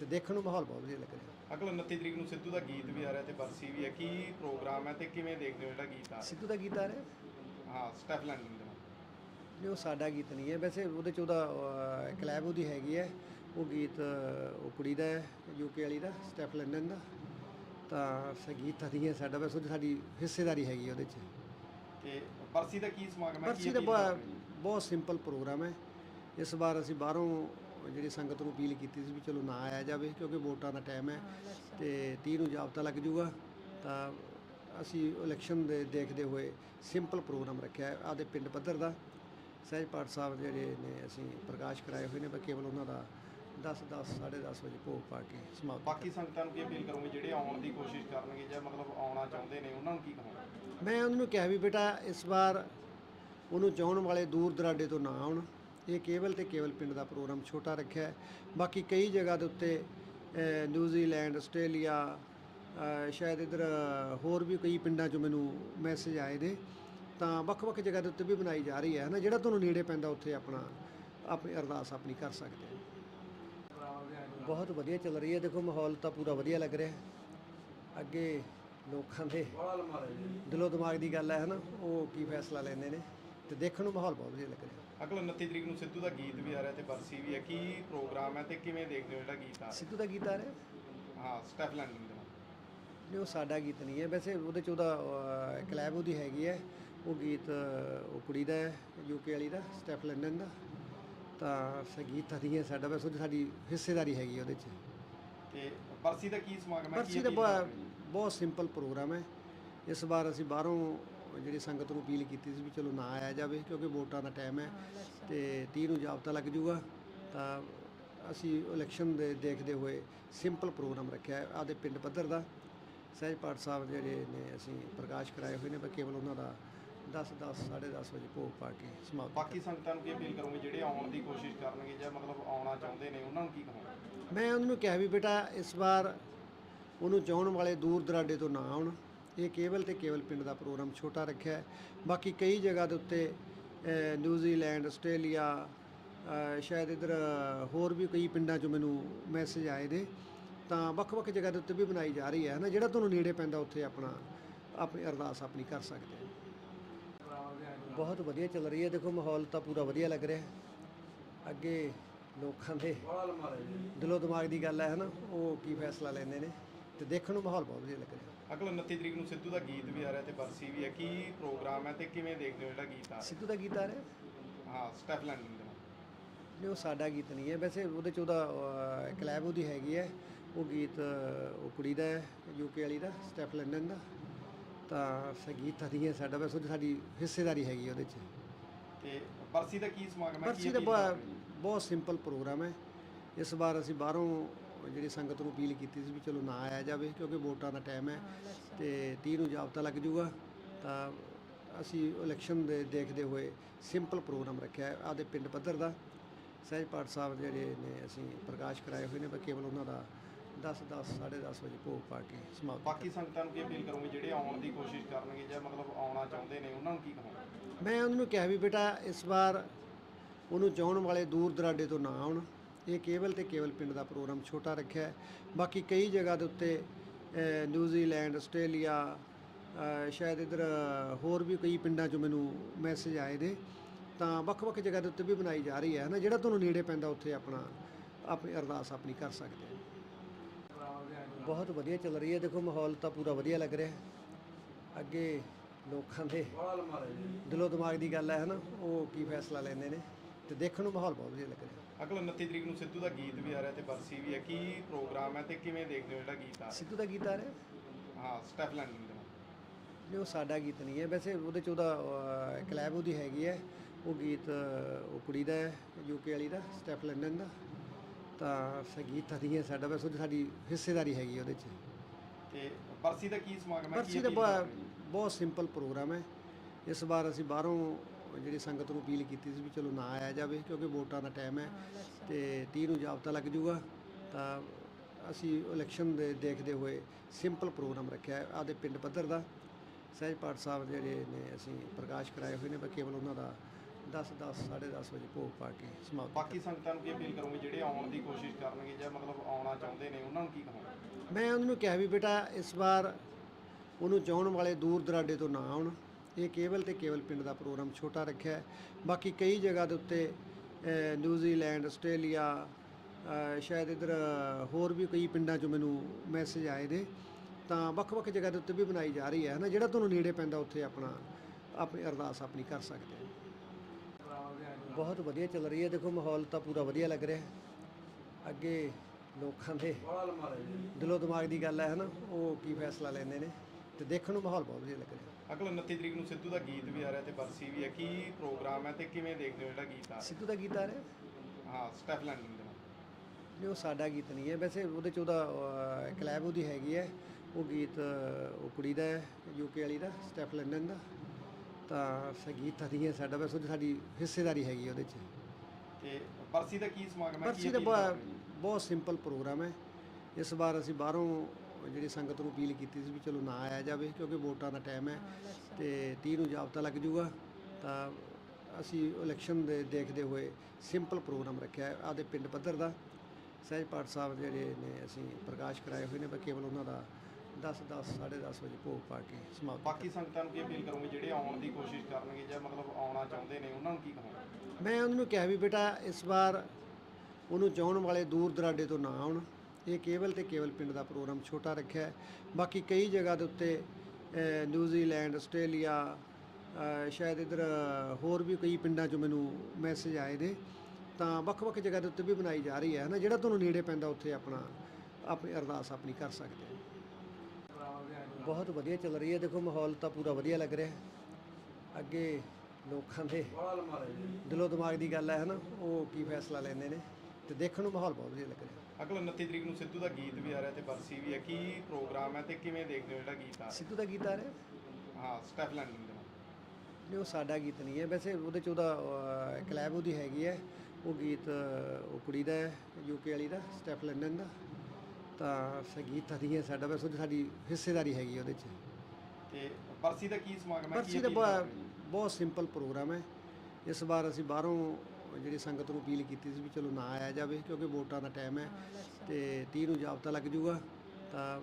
Speaker 1: ਤੇ ਦੇਖਣ ਨੂੰ ਮਾਹੌਲ ਬਹੁਤ ਵਧੀਆ ਲੱਗ ਰਿਹਾ
Speaker 2: ਅਗਲ 29 ਤਰੀਕ ਨੂੰ ਸਿੱਧੂ ਦਾ ਗੀਤ ਵੀ ਆ ਰਿਹਾ ਤੇ ਬਰਸੀ ਵੀ ਹੈ। ਕੀ ਪ੍ਰੋਗਰਾਮ ਹੈ ਤੇ ਕਿਵੇਂ ਦੇਖਦੇ ਹੋ ਜਿਹੜਾ ਗੀਤ ਆ?
Speaker 1: ਸਿੱਧੂ ਦਾ ਗੀਤ ਆ ਰਿਹਾ?
Speaker 2: ਹਾਂ ਸਟੈਫ ਲੈਂਡਿੰਗ ਦੇ
Speaker 1: ਉਹ ਸਾਡਾ ਗੀਤ ਨਹੀਂ ਹੈ। ਵੈਸੇ ਉਹਦੇ ਚ ਉਹਦਾ ਕਲੈਬ ਉਹਦੀ ਹੈਗੀ ਹੈ। ਉਹ ਗੀਤ ਉਹ ਕੁੜੀ ਦਾ ਹੈ ਯੂਕੇ ਵਾਲੀ ਦਾ ਸਟੈਫ ਲੰਡਨ ਦਾ। ਤਾਂ ਸੰਗੀਤ ਤਾਂ ਨਹੀਂ ਹੈ ਸਾਡਾ ਵੈਸੇ ਉਹਦੀ ਸਾਡੀ ਹਿੱਸੇਦਾਰੀ ਹੈਗੀ ਹੈ ਉਹਦੇ ਚ।
Speaker 2: ਤੇ ਬਰਸੀ ਦਾ ਕੀ ਸਮਾਗਮ ਹੈ?
Speaker 1: ਬਰਸੀ ਦਾ ਬਹੁਤ ਬਹੁਤ ਸਿੰਪਲ ਪ੍ਰੋਗਰਾਮ ਹੈ। ਇਸ ਵਾਰ ਅਸੀਂ ਬਾਹਰੋਂ ਜਿਹੜੀ ਸੰਗਤ ਨੂੰ ਅਪੀਲ ਕੀਤੀ ਸੀ ਵੀ ਚਲੋ ਨਾ ਆਇਆ ਜਾਵੇ ਕਿਉਂਕਿ ਵੋਟਾਂ ਦਾ ਟਾਈਮ ਹੈ ਤੇ 30 ਨੂੰ ਜਾਬਤਾ ਲੱਗ ਜੂਗਾ ਤਾਂ ਅਸੀਂ ਇਲੈਕਸ਼ਨ ਦੇ ਦੇਖਦੇ ਹੋਏ ਸਿੰਪਲ ਪ੍ਰੋਗਰਾਮ ਰੱਖਿਆ ਹੈ। ਆਪਦੇ ਪਿੰਡ ਪੱਧਰ ਦਾ। ਸਹਿਜ ਪਾਠ ਸਾਹਿਬ ਜਿਹੜੇ ਨੇ ਅਸੀਂ ਪ੍ਰਕਾਸ਼ ਕਰਾਏ ਹੋਏ ਨੇ ਪਰ ਕੇਵਲ ਉਹਨਾਂ ਦਾ 10 10 10:30 ਵਜੇ ਭੋਗ ਪਾ ਕੇ ਸਮਾਪਤ
Speaker 2: ਬਾਕੀ ਸੰਗਤਾਂ ਨੂੰ ਕੀ ਅਪੀਲ ਕਰੋਗੇ? ਜਿਹੜੇ ਆਉਣ ਦੀ ਕੋਸ਼ਿਸ਼ ਕਰਨਗੇ ਜਾਂ ਮਤਲਬ ਆਉਣਾ ਚਾਹੁੰਦੇ ਨੇ ਉਹਨਾਂ ਨੂੰ ਕੀ ਕਹੋਗੇ?
Speaker 1: ਮੈਂ ਉਹਨਾਂ ਨੂੰ ਕਿਹਾ ਵੀ ਬੇਟਾ ਇਸ ਵਾਰ ਉਹਨੂੰ ਚਾਹਣ ਵਾਲੇ ਦੂਰ ਦਰਾਡੇ ਤੋਂ ਨਾ ਆਉਣ। ਇਹ ਕੇਵਲ ਤੇ ਕੇਵਲ ਪਿੰਡ ਦਾ ਪ੍ਰੋਗਰਾਮ ਛੋਟਾ ਰੱਖਿਆ ਬਾਕੀ ਕਈ ਜਗ੍ਹਾ ਦੇ ਉੱਤੇ ਨਿਊਜ਼ੀਲੈਂਡ ਆਸਟ੍ਰੇਲੀਆ ਸ਼ਾਇਦ ਇਧਰ ਹੋਰ ਵੀ ਕਈ ਪਿੰਡਾਂ 'ਚੋਂ ਮੈਨੂੰ ਮੈਸੇਜ ਆਏ ਨੇ। ਤਾਂ ਵੱਖ-ਵੱਖ ਜਗ੍ਹਾ ਦੇ ਉੱਤੇ ਵੀ ਬਣਾਈ ਜਾ ਰਹੀ ਹੈ ਨਾ ਜਿਹੜਾ ਤੁਹਾਨੂੰ ਨੇੜੇ ਪੈਂਦਾ ਉੱਥੇ ਆਪਣਾ ਆਪਣੀ ਅਰਦਾਸ ਆਪਣੀ ਕਰ ਸਕਦੇ ਹੋ। ਬਹੁਤ ਵਧੀਆ ਚੱਲ ਰਹੀ ਹੈ। ਦੇਖੋ ਮਾਹੌਲ ਤਾਂ ਪੂਰਾ ਵਧੀਆ ਲੱਗ ਰਿਹਾ। ਹੈ ਅੱਗੇ ਲੋਕਾਂ ਦੇ ਦਿਲੋਂ ਦਿਮਾਗ ਦੀ ਗੱਲ ਹੈ ਨਾ ਉਹ ਕੀ ਫੈਸਲਾ ਲੈਂਦੇ ਨੇ ਤੇ ਦੇਖਣ ਨੂੰ ਮਾਹੌਲ ਬਹੁਤ ਵਧੀਆ ਲੱਗ ਰਿਹਾ।
Speaker 2: ਅਗਲ 29 ਤਰੀਕ ਨੂੰ ਸਿੱਧੂ ਦਾ ਗੀਤ ਵੀ ਆ ਰਿਹਾ ਤੇ ਬਰਸੀ ਵੀ ਹੈ। ਕੀ ਪ੍ਰੋਗਰਾਮ ਹੈ ਤੇ ਕਿਵੇਂ ਦੇਖਦੇ ਹੋ ਜਿਹੜਾ ਗੀਤ ਆ?
Speaker 1: ਸਿੱਧੂ ਦਾ ਗੀਤ ਆ ਰਿਹਾ?
Speaker 2: ਹਾਂ ਸਟੈਫ ਲੈਂਡਿੰਗ ਦੇ
Speaker 1: ਨਹੀਂ ਉਹ ਸਾਡਾ ਗੀਤ ਨਹੀਂ ਹੈ। ਵੈਸੇ ਉਹਦੇ ਚ ਉਹਦਾ ਕਲੈਬ ਉਹਦੀ ਹੈਗੀ ਹੈ। ਉਹ ਗੀਤ ਉਹ ਕੁੜੀ ਦਾ ਹੈ ਯੂਕੇ ਵਾਲੀ ਦਾ ਸਟੈਫ ਲੰਡਨ ਦਾ। ਤਾਂ ਸੰਗੀਤ ਹੈ ਸਾਡਾ ਵੈਸੇ ਉਹਦੀ ਸਾਡੀ ਹਿੱਸੇਦਾਰੀ ਹੈਗੀ ਹੈ ਉਹਦੇ ਚ।
Speaker 2: ਤੇ ਬਰਸੀ ਦਾ ਕੀ ਸਮਾਗਮ ਹੈ?
Speaker 1: ਬਰਸੀ ਦਾ ਬਹੁਤ ਬਹੁਤ ਸਿੰਪਲ ਪ੍ਰੋਗਰਾਮ ਹੈ। ਇਸ ਵਾਰ ਅਸੀਂ ਬਾਹਰੋਂ ਜਿਹੜੀ ਸੰਗਤ ਨੂੰ ਅਪੀਲ ਕੀਤੀ ਸੀ ਵੀ ਚਲੋ ਨਾ ਆਇਆ ਜਾਵੇ ਕਿਉਂਕਿ ਵੋਟਾਂ ਦਾ ਟਾਈਮ ਹੈ। ਤੇ 30 ਨੂੰ ਜਾਬਤਾ ਲੱਗ ਜੂਗਾ। ਤਾਂ ਅਸੀਂ ਇਲੈਕਸ਼ਨ ਦੇ ਦੇਖਦੇ ਹੋਏ ਸਿੰਪਲ ਪ੍ਰੋਗਰਾਮ ਰੱਖਿਆ ਹੈ। ਆਪਦੇ ਪਿੰਡ ਪੱਧਰ ਦਾ। ਸਹਿਜ ਪਾਠ ਸਾਹਿਬ ਜਿਹੜੇ ਨੇ ਅਸੀਂ ਪ੍ਰਕਾਸ਼ ਕਰਾਏ ਹੋਏ ਨੇ ਪਰ ਕੇਵਲ ਉਹਨਾਂ ਦਾ 10 10 10:30 ਵਜੇ ਭੋਗ ਪਾ ਕੇ ਸਮਾਪਤ
Speaker 2: ਬਾਕੀ ਸੰਗਤਾਂ ਨੂੰ ਕੀ ਅਪੀਲ ਕਰੋਗੇ? ਜਿਹੜੇ ਆਉਣ ਦੀ ਕੋਸ਼ਿਸ਼ ਕਰਨਗੇ ਜਾਂ ਮਤਲਬ ਆਉਣਾ ਚਾਹੁੰਦੇ ਨੇ ਉਹਨਾਂ ਨੂੰ ਕੀ ਕਹੋਗੇ?
Speaker 1: ਮੈਂ ਉਹਨਾਂ ਨੂੰ ਕਿਹਾ ਵੀ ਬੇਟਾ ਇਸ ਵਾਰ ਉਹਨੂੰ ਚਾਹਣ ਵਾਲੇ ਦੂਰ ਦਰਾਡੇ ਤੋਂ ਨਾ ਆਉਣ। ਇਹ ਕੇਵਲ ਤੇ ਕੇਵਲ ਪਿੰਡ ਦਾ ਪ੍ਰੋਗਰਾਮ ਛੋਟਾ ਰੱਖਿਆ ਬਾਕੀ ਕਈ ਜਗ੍ਹਾ ਦੇ ਉੱਤੇ ਨਿਊਜ਼ੀਲੈਂਡ ਆਸਟ੍ਰੇਲੀਆ ਸ਼ਾਇਦ ਇਧਰ ਹੋਰ ਵੀ ਕਈ ਪਿੰਡਾਂ 'ਚੋਂ ਮੈਨੂੰ ਮੈਸੇਜ ਆਏ ਨੇ। ਤਾਂ ਵੱਖ-ਵੱਖ ਜਗ੍ਹਾ ਦੇ ਉੱਤੇ ਵੀ ਬਣਾਈ ਜਾ ਰਹੀ ਹੈ ਨਾ ਜਿਹੜਾ ਤੁਹਾਨੂੰ ਨੇੜੇ ਪੈਂਦਾ ਉੱਥੇ ਆਪਣਾ ਆਪਣੀ ਅਰਦਾਸ ਆਪਣੀ ਕਰ ਸਕਦੇ ਹੋ। ਬਹੁਤ ਵਧੀਆ ਚੱਲ ਰਹੀ ਹੈ। ਦੇਖੋ ਮਾਹੌਲ ਤਾਂ ਪੂਰਾ ਵਧੀਆ ਲੱਗ ਰਿਹਾ ਹੈ। ਅੱਗੇ ਲੋਕਾਂ ਦੇ ਦਿਲੋਂ ਦਿਮਾਗ ਦੀ ਗੱਲ ਹੈ ਨਾ ਉਹ ਕੀ ਫੈਸਲਾ ਲੈਂਦੇ ਨੇ ਤੇ ਦੇਖਣ ਨੂੰ ਮਾਹੌਲ ਬਹੁਤ ਵਧੀਆ ਲੱਗ ਰਿਹਾ।
Speaker 2: ਅਗਲ 29 ਤਰੀਕ ਨੂੰ ਸਿੱਧੂ ਦਾ ਗੀਤ ਵੀ ਆ ਰਿਹਾ ਤੇ ਬਰਸੀ ਵੀ ਹੈ। ਕੀ ਪ੍ਰੋਗਰਾਮ ਹੈ ਤੇ ਕਿਵੇਂ ਦੇਖਦੇ ਹੋ ਜਿਹੜਾ ਗੀਤ ਆ?
Speaker 1: ਸਿੱਧੂ ਦਾ ਗੀਤ ਆ ਰਿਹਾ?
Speaker 2: ਹਾਂ ਸਟੈਫ ਲੈਂਡਿੰਗ ਦੇ
Speaker 1: ਨਹੀਂ ਉਹ ਸਾਡਾ ਗੀਤ ਨਹੀਂ ਹੈ। ਵੈਸੇ ਉਹਦੇ ਚ ਉਹਦਾ ਕਲੈਬ ਉਹਦੀ ਹੈਗੀ ਹੈ। ਉਹ ਗੀਤ ਉਹ ਕੁੜੀ ਦਾ ਹੈ ਯੂਕੇ ਵਾਲੀ ਦਾ ਸਟੈਫ ਲੰਡਨ ਦਾ। ਤਾਂ ਸੰਗੀਤ ਤਾਂ ਨਹੀਂ ਹੈ ਸਾਡਾ ਵੈਸੇ ਉਹਦੀ ਸਾਡੀ ਹਿੱਸੇਦਾਰੀ ਹੈਗੀ ਉਹਦੇ ਚ।
Speaker 2: ਤੇ ਬਰਸੀ ਦਾ ਕੀ ਸਮਾਗਮ ਹੈ?
Speaker 1: ਬਰਸੀ ਦਾ ਬਹੁਤ ਬਹੁਤ ਸਿੰਪਲ ਪ੍ਰੋਗਰਾਮ ਹੈ। ਇਸ ਵਾਰ ਅਸੀਂ ਬਾਹਰੋਂ ਜਿਹੜੀ ਸੰਗਤ ਨੂੰ ਅਪੀਲ ਕੀਤੀ ਸੀ ਵੀ ਚਲੋ ਨਾ ਆਇਆ ਜਾਵੇ ਕਿਉਂਕਿ ਵੋਟਾਂ ਦਾ ਟਾਈਮ ਹੈ ਤੇ 30 ਨੂੰ ਜਾਬਤਾ ਲੱਗ ਜੂਗਾ ਤਾਂ ਅਸੀਂ ਇਲੈਕਸ਼ਨ ਦੇ ਦੇਖਦੇ ਹੋਏ ਸਿੰਪਲ ਪ੍ਰੋਗਰਾਮ ਰੱਖਿਆ ਹੈ ਆਪਦੇ ਪਿੰਡ ਪੱਧਰ ਦਾ। ਸਹਿਜ ਪਾਠ ਸਾਹਿਬ ਜਿਹੜੇ ਨੇ ਅਸੀਂ ਪ੍ਰਕਾਸ਼ ਕਰਾਏ ਹੋਏ ਨੇ ਪਰ ਕੇਵਲ ਉਹਨਾਂ ਦਾ 10 10 10:30 ਵਜੇ ਭੋਗ ਪਾ ਕੇ ਸਮਾਪਤ
Speaker 2: ਬਾਕੀ ਸੰਗਤਾਂ ਨੂੰ ਕੀ ਅਪੀਲ ਕਰੋਗੇ? ਜਿਹੜੇ ਆਉਣ ਦੀ ਕੋਸ਼ਿਸ਼ ਕਰਨਗੇ ਜਾਂ ਮਤਲਬ ਆਉਣਾ ਚਾਹੁੰਦੇ ਨੇ ਉਹਨਾਂ ਨੂੰ ਕੀ ਕਹੋਗੇ?
Speaker 1: ਮੈਂ ਉਹਨਾਂ ਨੂੰ ਕਿਹਾ ਵੀ ਬੇਟਾ ਇਸ ਵਾਰ ਉਹਨੂੰ ਚਾਹਣ ਵਾਲੇ ਦੂਰ ਦਰਾਡੇ ਤੋਂ ਨਾ ਆਉਣ। ਇਹ ਕੇਵਲ ਤੇ ਕੇਵਲ ਪਿੰਡ ਦਾ ਪ੍ਰੋਗਰਾਮ ਛੋਟਾ ਰੱਖਿਆ ਬਾਕੀ ਕਈ ਜਗ੍ਹਾ ਦੇ ਉੱਤੇ ਨਿਊਜ਼ੀਲੈਂਡ ਆਸਟ੍ਰੇਲੀਆ ਸ਼ਾਇਦ ਇਧਰ ਹੋਰ ਵੀ ਕਈ ਪਿੰਡਾਂ 'ਚੋਂ ਮੈਨੂੰ ਮੈਸੇਜ ਆਏ ਨੇ। ਤਾਂ ਵੱਖ-ਵੱਖ ਜਗ੍ਹਾ ਦੇ ਉੱਤੇ ਵੀ ਬਣਾਈ ਜਾ ਰਹੀ ਹੈ ਨਾ ਜਿਹੜਾ ਤੁਹਾਨੂੰ ਨੇੜੇ ਪੈਂਦਾ ਉੱਥੇ ਆਪਣਾ ਆਪਣੀ ਅਰਦਾਸ ਆਪਣੀ ਕਰ ਸਕਦੇ ਹੋ। ਬਹੁਤ ਵਧੀਆ ਚੱਲ ਰਹੀ ਹੈ। ਦੇਖੋ ਮਾਹੌਲ ਤਾਂ ਪੂਰਾ ਵਧੀਆ ਲੱਗ ਰਿਹਾ ਹੈ। ਅੱਗੇ ਲੋਕਾਂ ਦੇ ਦਿਲੋਂ ਦਿਮਾਗ ਦੀ ਗੱਲ ਹੈ ਨਾ ਉਹ ਕੀ ਫੈਸਲਾ ਲੈਂਦੇ ਨੇ ਤੇ ਦੇਖਣ ਨੂੰ ਮਾਹੌਲ ਬਹੁਤ ਵਧੀਆ ਲੱਗ ਰਿਹਾ
Speaker 2: ਅਗਲ 29 ਤਰੀਕ ਨੂੰ ਸਿੱਧੂ ਦਾ ਗੀਤ ਵੀ ਆ ਰਿਹਾ ਤੇ ਬਰਸੀ ਵੀ ਹੈ। ਕੀ ਪ੍ਰੋਗਰਾਮ ਹੈ ਤੇ ਕਿਵੇਂ ਦੇਖਦੇ ਹੋ ਜਿਹੜਾ ਗੀਤ ਆ?
Speaker 1: ਸਿੱਧੂ ਦਾ ਗੀਤ ਆ ਰਿਹਾ?
Speaker 2: ਹਾਂ ਸਟੈਫ ਲੈਂਡਿੰਗ ਦੇ
Speaker 1: ਉਹ ਸਾਡਾ ਗੀਤ ਨਹੀਂ ਹੈ। ਵੈਸੇ ਉਹਦੇ ਚ ਉਹਦਾ ਕਲੈਬ ਉਹਦੀ ਹੈਗੀ ਹੈ। ਉਹ ਗੀਤ ਉਹ ਕੁੜੀ ਦਾ ਹੈ ਯੂਕੇ ਵਾਲੀ ਦਾ ਸਟੈਫ ਲੰਡਨ ਦਾ। ਤਾਂ ਸੰਗੀਤ ਤਾਂ ਨਹੀਂ ਹੈ ਸਾਡਾ ਵੈਸੇ ਉਹਦੀ ਸਾਡੀ ਹਿੱਸੇਦਾਰੀ ਹੈਗੀ ਹੈ ਉਹਦੇ ਚ।
Speaker 2: ਤੇ ਬਰਸੀ ਦਾ ਕੀ ਸਮਾਗਮ ਹੈ?
Speaker 1: ਬਰਸੀ ਦਾ ਬਹੁਤ ਸਿੰਪਲ ਪ੍ਰੋਗਰਾਮ ਹੈ। ਇਸ ਵਾਰ ਅਸੀਂ ਬਾਹਰੋਂ ਜਿਹੜੀ ਸੰਗਤ ਨੂੰ ਅਪੀਲ ਕੀਤੀ ਸੀ ਵੀ ਚਲੋ ਨਾ ਆਇਆ ਜਾਵੇ ਕਿਉਂਕਿ ਵੋਟਾਂ ਦਾ ਟਾਈਮ ਹੈ ਤੇ 30 ਨੂੰ ਜਾਬਤਾ ਲੱਗ ਜੂਗਾ ਤਾਂ ਅਸੀਂ ਇਲੈਕਸ਼ਨ ਦੇ ਦੇਖਦੇ ਹੋਏ ਸਿੰਪਲ ਪ੍ਰੋਗਰਾਮ ਰੱਖਿਆ ਹੈ ਆਪਦੇ ਪਿੰਡ ਪੱਧਰ ਦਾ। ਸਹਿਜ ਪਾਠ ਸਾਹਿਬ ਜਿਹੜੇ ਨੇ ਅਸੀਂ ਪ੍ਰਕਾਸ਼ ਕਰਾਏ ਹੋਏ ਨੇ ਪਰ ਕੇਵਲ ਉਹਨਾਂ ਦਾ 10 10 10:30 ਵਜੇ ਭੋਗ ਪਾ ਕੇ ਸਮਾਪਤ
Speaker 2: ਬਾਕੀ ਸੰਗਤਾਂ ਨੂੰ ਕੀ ਅਪੀਲ ਕਰੋਗੇ? ਜਿਹੜੇ ਆਉਣ ਦੀ ਕੋਸ਼ਿਸ਼ ਕਰਨਗੇ ਜਾਂ ਮਤਲਬ ਆਉਣਾ ਚਾਹੁੰਦੇ ਨੇ ਉਹਨਾਂ ਨੂੰ ਕੀ ਕਹੋਗੇ?
Speaker 1: ਮੈਂ ਉਹਨਾਂ ਨੂੰ ਕਿਹਾ ਵੀ ਬੇਟਾ ਇਸ ਵਾਰ ਉਹਨੂੰ ਚਾਹਣ ਵਾਲੇ ਦੂਰ ਦਰਾਡੇ ਤੋਂ ਨਾ ਆਉਣ। ਇਹ ਕੇਵਲ ਤੇ ਕੇਵਲ ਪਿੰਡ ਦਾ ਪ੍ਰੋਗਰਾਮ ਛੋਟਾ ਰੱਖਿਆ। ਬਾਕੀ ਕਈ ਜਗ੍ਹਾ ਦੇ ਉੱਤੇ ਨਿਊਜ਼ੀਲੈਂਡ ਆਸਟ੍ਰੇਲੀਆ ਸ਼ਾਇਦ ਇਧਰ ਹੋਰ ਵੀ ਕਈ ਪਿੰਡਾਂ 'ਚੋਂ ਮੈਨੂੰ ਮੈਸੇਜ ਆਏ ਨੇ। ਤਾਂ ਵੱਖ-ਵੱਖ ਜਗ੍ਹਾ ਦੇ ਉੱਤੇ ਵੀ ਬਣਾਈ ਜਾ ਰਹੀ ਹੈ ਨਾ ਜਿਹੜਾ ਤੁਹਾਨੂੰ ਨੇੜੇ ਪੈਂਦਾ ਉੱਥੇ ਆਪਣਾ ਆਪਣੀ ਅਰਦਾਸ ਆਪਣੀ ਕਰ ਸਕਦੇ ਹੋ। ਬਹੁਤ ਵਧੀਆ ਚੱਲ ਰਹੀ ਹੈ। ਦੇਖੋ ਮਾਹੌਲ ਤਾਂ ਪੂਰਾ ਵਧੀਆ ਲੱਗ ਰਿਹਾ ਹੈ। ਅੱਗੇ ਲੋਕਾਂ ਦੇ ਦਿਲੋਂ ਦਿਮਾਗ ਦੀ ਗੱਲ ਹੈ ਨਾ ਉਹ ਕੀ ਫੈਸਲਾ ਲੈਂਦੇ ਨੇ ਤੇ ਦੇਖਣ ਨੂੰ ਮਾਹੌਲ ਬਹੁਤ ਵਧੀਆ ਲੱਗ ਰਿਹਾ
Speaker 2: ਅਗਲ 29 ਤਰੀਕ ਨੂੰ ਸਿੱਧੂ ਦਾ ਗੀਤ ਵੀ ਆ ਰਿਹਾ ਤੇ ਬਰਸੀ ਵੀ ਹੈ। ਕੀ ਪ੍ਰੋਗਰਾਮ ਹੈ ਤੇ ਕਿਵੇਂ ਦੇਖਦੇ ਹੋ ਜਿਹੜਾ ਗੀਤ ਆ
Speaker 1: ਸਿੱਧੂ ਦਾ ਗੀਤ ਆ ਰਿਹਾ?
Speaker 2: ਹਾਂ ਸਟੈਫ ਲੈਂਡਿੰਗ ਦੇ
Speaker 1: ਉਹ ਸਾਡਾ ਗੀਤ ਨਹੀਂ ਹੈ। ਵੈਸੇ ਉਹਦੇ ਚ ਉਹਦਾ ਕਲੈਬ ਉਹਦੀ ਹੈਗੀ ਹੈ। ਉਹ ਗੀਤ ਉਹ ਕੁੜੀ ਦਾ ਹੈ ਯੂਕੇ ਵਾਲੀ ਦਾ ਸਟੈਫ ਲੰਡਨ ਦਾ। ਤਾਂ ਸੰਗੀਤ ਤਾਂ ਨਹੀਂ ਹੈ ਸਾਡਾ ਵੈਸੇ ਉਹਦੀ ਸਾਡੀ ਹਿੱਸੇਦਾਰੀ ਹੈਗੀ ਉਹਦੇ ਚ।
Speaker 2: ਤੇ ਬਰਸੀ ਦਾ ਕੀ ਸਮਾਗਮ ਹੈ?
Speaker 1: ਬਰਸੀ ਦਾ ਬਹੁਤ ਸਿੰਪਲ ਪ੍ਰੋਗਰਾਮ ਹੈ। ਇਸ ਵਾਰ ਅਸੀਂ ਬਾਹਰੋਂ ਜਿਹੜੀ ਸੰਗਤ ਨੂੰ ਅਪੀਲ ਕੀਤੀ ਸੀ ਵੀ ਚਲੋ ਨਾ ਆਇਆ ਜਾਵੇ ਕਿਉਂਕਿ ਵੋਟਾਂ ਦਾ ਟਾਈਮ ਹੈ ਤੇ 30 ਨੂੰ ਜਾਬਤਾ ਲੱਗ ਜਾਊਗਾ। ਤਾਂ ਅਸੀਂ ਇਲੈਕਸ਼ਨ ਦੇ ਦੇਖਦੇ ਹੋਏ ਸਿੰਪਲ ਪ੍ਰੋਗਰਾਮ ਰੱਖਿਆ ਹੈ ਆਪਦੇ ਪਿੰਡ ਪੱਧਰ ਦਾ। ਸਹਿਜ ਪਾਠ ਸਾਹਿਬ ਜਿਹੜੇ ਨੇ ਅਸੀਂ ਪ੍ਰਕਾਸ਼ ਕਰਾਏ ਹੋਏ ਨੇ ਪਰ ਕੇਵਲ ਉਹਨਾਂ ਦਾ 10 10 10:30 ਵਜੇ ਭੋਗ ਪਾ ਕੇ ਸਮਾਪਤ
Speaker 2: ਬਾਕੀ ਸੰਗਤਾਂ ਨੂੰ ਕੀ ਅਪੀਲ ਕਰੋਗੇ? ਜਿਹੜੇ ਆਉਣ ਦੀ ਕੋਸ਼ਿਸ਼ ਕਰਨਗੇ ਜਾਂ ਮਤਲਬ ਆਉਣਾ ਚਾਹੁੰਦੇ ਨੇ ਉਹਨਾਂ ਨੂੰ ਕੀ ਕਹੋਗੇ?
Speaker 1: ਮੈਂ ਉਹਨਾਂ ਨੂੰ ਕਿਹਾ ਵੀ ਬੇਟਾ ਇਸ ਵਾਰ ਉਹਨੂੰ ਚਾਹਣ ਵਾਲੇ ਦੂਰ ਦਰਾਡੇ ਤੋਂ ਨਾ ਆਉਣ। ਇਹ ਕੇਵਲ ਤੇ ਕੇਵਲ ਪਿੰਡ ਦਾ ਪ੍ਰੋਗਰਾਮ ਛੋਟਾ ਰੱਖਿਆ। ਬਾਕੀ ਕਈ ਜਗ੍ਹਾ ਦੇ ਉੱਤੇ ਨਿਊਜ਼ੀਲੈਂਡ ਆਸਟ੍ਰੇਲੀਆ ਸ਼ਾਇਦ ਇਧਰ ਹੋਰ ਵੀ ਕਈ ਪਿੰਡਾਂ 'ਚੋਂ ਮੈਨੂੰ ਮੈਸੇਜ ਆਏ ਨੇ। ਤਾਂ ਵੱਖ-ਵੱਖ ਜਗ੍ਹਾ ਦੇ ਉੱਤੇ ਵੀ ਬਣਾਈ ਜਾ ਰਹੀ ਹੈ ਨਾ ਜਿਹੜਾ ਤੁਹਾਨੂੰ ਨੇੜੇ ਪੈਂਦਾ ਉੱਥੇ ਆਪਣਾ ਆਪਣੀ ਅਰਦਾਸ ਆਪਣੀ ਕਰ ਸਕਦੇ ਬਹੁਤ ਵਧੀਆ ਚੱਲ ਰਹੀ ਹੈ। ਦੇਖੋ ਮਾਹੌਲ ਤਾਂ ਪੂਰਾ ਵਧੀਆ ਲੱਗ ਰਿਹਾ ਹੈ। ਅੱਗੇ ਲੋਕਾਂ ਦੇ ਦਿਲੋਂ ਦਿਮਾਗ ਦੀ ਗੱਲ ਹੈ ਨਾ ਉਹ ਕੀ ਫੈਸਲਾ ਲੈਂਦੇ ਨੇ ਤੇ ਦੇਖਣ ਨੂੰ ਮਾਹੌਲ ਬਹੁਤ ਵਧੀਆ ਲੱਗ ਰਿਹਾ
Speaker 2: ਅਗਲ 29 ਤਰੀਕ ਨੂੰ ਸਿੱਧੂ ਦਾ ਗੀਤ ਵੀ ਆ ਰਿਹਾ ਤੇ ਬਰਸੀ ਵੀ ਹੈ। ਕੀ ਪ੍ਰੋਗਰਾਮ ਹੈ ਤੇ ਕਿਵੇਂ ਦੇਖਦੇ ਹੋ ਜਿਹੜਾ ਗੀਤ ਆ
Speaker 1: ਸਿੱਧੂ ਦਾ ਗੀਤ ਆ ਰਿਹਾ?
Speaker 2: ਹਾਂ ਸਟੈਫ ਲੈਂਡਿੰਗ ਦੇ
Speaker 1: ਨਹੀਂ ਉਹ ਸਾਡਾ ਗੀਤ ਨਹੀਂ ਹੈ। ਵੈਸੇ ਉਹਦੇ ਚ ਉਹਦਾ ਕਲੈਬ ਉਹਦੀ ਹੈਗੀ ਹੈ। ਉਹ ਗੀਤ ਉਹ ਕੁੜੀ ਦਾ ਹੈ ਯੂਕੇ ਵਾਲੀ ਦਾ ਸਟੈਫ ਲੰਡਨ ਦਾ। ਤਾਂ ਸੰਗੀਤ ਨਹੀਂ ਹੈ ਸਾਡਾ ਵੈਸੇ ਉਹਦੀ ਸਾਡੀ ਹਿੱਸੇਦਾਰੀ ਹੈਗੀ ਉਹਦੇ ਚ।
Speaker 2: ਤੇ ਬਰਸੀ ਦਾ ਕੀ ਸਮਾਗਮ ਹੈ?
Speaker 1: ਬਰਸੀ ਦਾ ਬਹੁਤ ਸਿੰਪਲ ਪ੍ਰੋਗਰਾਮ ਹੈ। ਇਸ ਵਾਰ ਅਸੀਂ ਬਾਹਰੋਂ ਜਿਹੜੀ ਸੰਗਤ ਨੂੰ ਅਪੀਲ ਕੀਤੀ ਸੀ ਵੀ ਚਲੋ ਨਾ ਆਇਆ ਜਾਵੇ ਕਿਉਂਕਿ ਵੋਟਾਂ ਦਾ ਟਾਈਮ ਹੈ ਤੇ 30 ਨੂੰ ਜਾਬਤਾ ਲੱਗ ਜਾਊਗਾ ਤਾਂ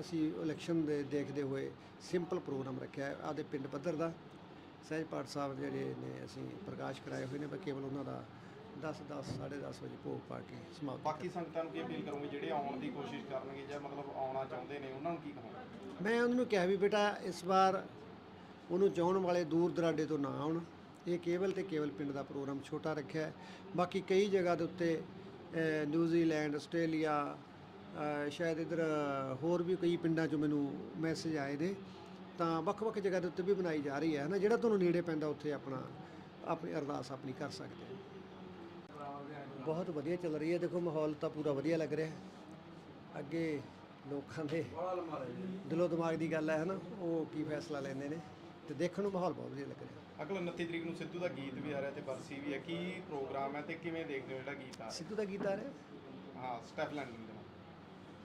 Speaker 1: ਅਸੀਂ ਇਲੈਕਸ਼ਨ ਦੇ ਦੇਖਦੇ ਹੋਏ ਸਿੰਪਲ ਪ੍ਰੋਗਰਾਮ ਰੱਖਿਆ ਹੈ ਆਪਦੇ ਪਿੰਡ ਪੱਧਰ ਦਾ। ਸਹਿਜ ਪਾਠ ਸਾਹਿਬ ਜਿਹੜੇ ਨੇ ਅਸੀਂ ਪ੍ਰਕਾਸ਼ ਕਰਾਏ ਹੋਏ ਨੇ ਪਰ ਕੇਵਲ ਉਹਨਾਂ ਦਾ 10 10 10:30 ਵਜੇ ਭੋਗ ਪਾ ਕੇ ਸਮਾਪਤ
Speaker 2: ਬਾਕੀ ਸੰਗਤਾਂ ਨੂੰ ਕੀ ਅਪੀਲ ਕਰੋਗੇ? ਜਿਹੜੇ ਆਉਣ ਦੀ ਕੋਸ਼ਿਸ਼ ਕਰਨਗੇ ਜਾਂ ਮਤਲਬ ਆਉਣਾ ਚਾਹੁੰਦੇ ਨੇ ਉਹਨਾਂ ਨੂੰ ਕੀ ਕਹੋਗੇ?
Speaker 1: ਮੈਂ ਉਹਨਾਂ ਨੂੰ ਕਿਹਾ ਵੀ ਬੇਟਾ ਇਸ ਵਾਰ ਉਹਨੂੰ ਚਾਹਣ ਵਾਲੇ ਦੂਰ ਦਰਾਡੇ ਤੋਂ ਨਾ ਆਉਣ। ਇਹ ਕੇਵਲ ਤੇ ਕੇਵਲ ਪਿੰਡ ਦਾ ਪ੍ਰੋਗਰਾਮ ਛੋਟਾ ਰੱਖਿਆ। ਬਾਕੀ ਕਈ ਜਗ੍ਹਾ ਦੇ ਉੱਤੇ ਨਿਊਜ਼ੀਲੈਂਡ ਆਸਟ੍ਰੇਲੀਆ ਸ਼ਾਇਦ ਇਧਰ ਹੋਰ ਵੀ ਕਈ ਪਿੰਡਾਂ 'ਚੋਂ ਮੈਨੂੰ ਮੈਸੇਜ ਆਏ ਨੇ। ਤਾਂ ਵੱਖ-ਵੱਖ ਜਗ੍ਹਾ ਦੇ ਉੱਤੇ ਵੀ ਬਣਾਈ ਜਾ ਰਹੀ ਹੈ ਨਾ ਜਿਹੜਾ ਤੁਹਾਨੂੰ ਨੇੜੇ ਪੈਂਦਾ ਉੱਥੇ ਆਪਣਾ ਆਪਣੀ ਅਰਦਾਸ ਆਪਣੀ ਕਰ ਸਕਦੇ ਹੋ। ਬਹੁਤ ਵਧੀਆ ਚੱਲ ਰਹੀ ਹੈ। ਦੇਖੋ ਮਾਹੌਲ ਤਾਂ ਪੂਰਾ ਵਧੀਆ ਲੱਗ ਰਿਹਾ। ਹੈ ਅੱਗੇ ਲੋਕਾਂ ਦੇ ਦਿਲੋਂ ਦਿਮਾਗ ਦੀ ਗੱਲ ਹੈ ਨਾ ਉਹ ਕੀ ਫੈਸਲਾ ਲੈਂਦੇ ਨੇ ਤੇ ਦੇਖਣ ਨੂੰ ਮਾਹੌਲ ਬਹੁਤ ਵਧੀਆ ਲੱਗ ਰਿਹਾ।
Speaker 2: ਅਗਲ 29 ਤਰੀਕ ਨੂੰ ਸਿੱਧੂ ਦਾ ਗੀਤ ਵੀ ਆ ਰਿਹਾ ਤੇ ਬਰਸੀ ਵੀ ਹੈ। ਕੀ ਪ੍ਰੋਗਰਾਮ ਹੈ ਤੇ ਕਿਵੇਂ ਦੇਖਦੇ ਹੋ ਜਿਹੜਾ ਗੀਤ ਆ
Speaker 1: ਸਿੱਧੂ ਦਾ ਗੀਤ ਆ ਰਿਹਾ?
Speaker 2: ਹਾਂ ਸਟੈਫ ਲੈਂਡਿੰਗ ਦੇ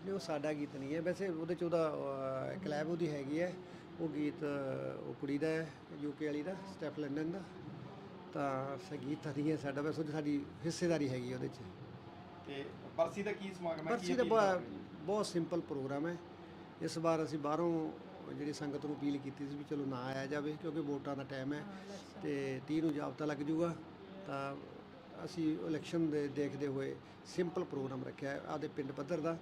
Speaker 1: ਨਹੀਂ ਉਹ ਸਾਡਾ ਗੀਤ ਨਹੀਂ ਹੈ। ਵੈਸੇ ਉਹਦੇ ਚ ਉਹਦਾ ਕਲੈਬ ਉਹਦੀ ਹੈਗੀ ਹੈ। ਉਹ ਗੀਤ ਉਹ ਕੁੜੀ ਦਾ ਹੈ ਯੂਕੇ ਵਾਲੀ ਦਾ ਸਟੈਫ ਲੰਡਨ ਦਾ। ਤਾਂ ਸੰਗੀਤ ਤਾਂ ਨਹੀਂ ਹੈ ਸਾਡਾ ਵੈਸੇ ਉਹਦੀ ਸਾਡੀ ਹਿੱਸੇਦਾਰੀ ਹੈਗੀ ਉਹਦੇ ਚ।
Speaker 2: ਤੇ ਬਰਸੀ ਦਾ ਕੀ ਸਮਾਗਮ ਹੈ?
Speaker 1: ਬਰਸੀ ਦਾ ਬਹੁਤ ਸਿੰਪਲ ਪ੍ਰੋਗਰਾਮ ਹੈ। ਇਸ ਵਾਰ ਅਸੀਂ ਬਾਹਰੋਂ ਜਿਹੜੀ ਸੰਗਤ ਨੂੰ ਅਪੀਲ ਕੀਤੀ ਸੀ ਵੀ ਚਲੋ ਨਾ ਆਇਆ ਜਾਵੇ ਕਿਉਂਕਿ ਵੋਟਾਂ ਦਾ ਟਾਈਮ ਹੈ ਤੇ 30 ਨੂੰ ਜਾਬਤਾ ਲੱਗ ਜਾਊਗਾ ਤਾਂ ਅਸੀਂ ਇਲੈਕਸ਼ਨ ਦੇ ਦੇਖਦੇ ਹੋਏ ਸਿੰਪਲ ਪ੍ਰੋਗਰਾਮ ਰੱਖਿਆ ਹੈ ਆਪਦੇ ਪਿੰਡ ਪੱਧਰ ਦਾ।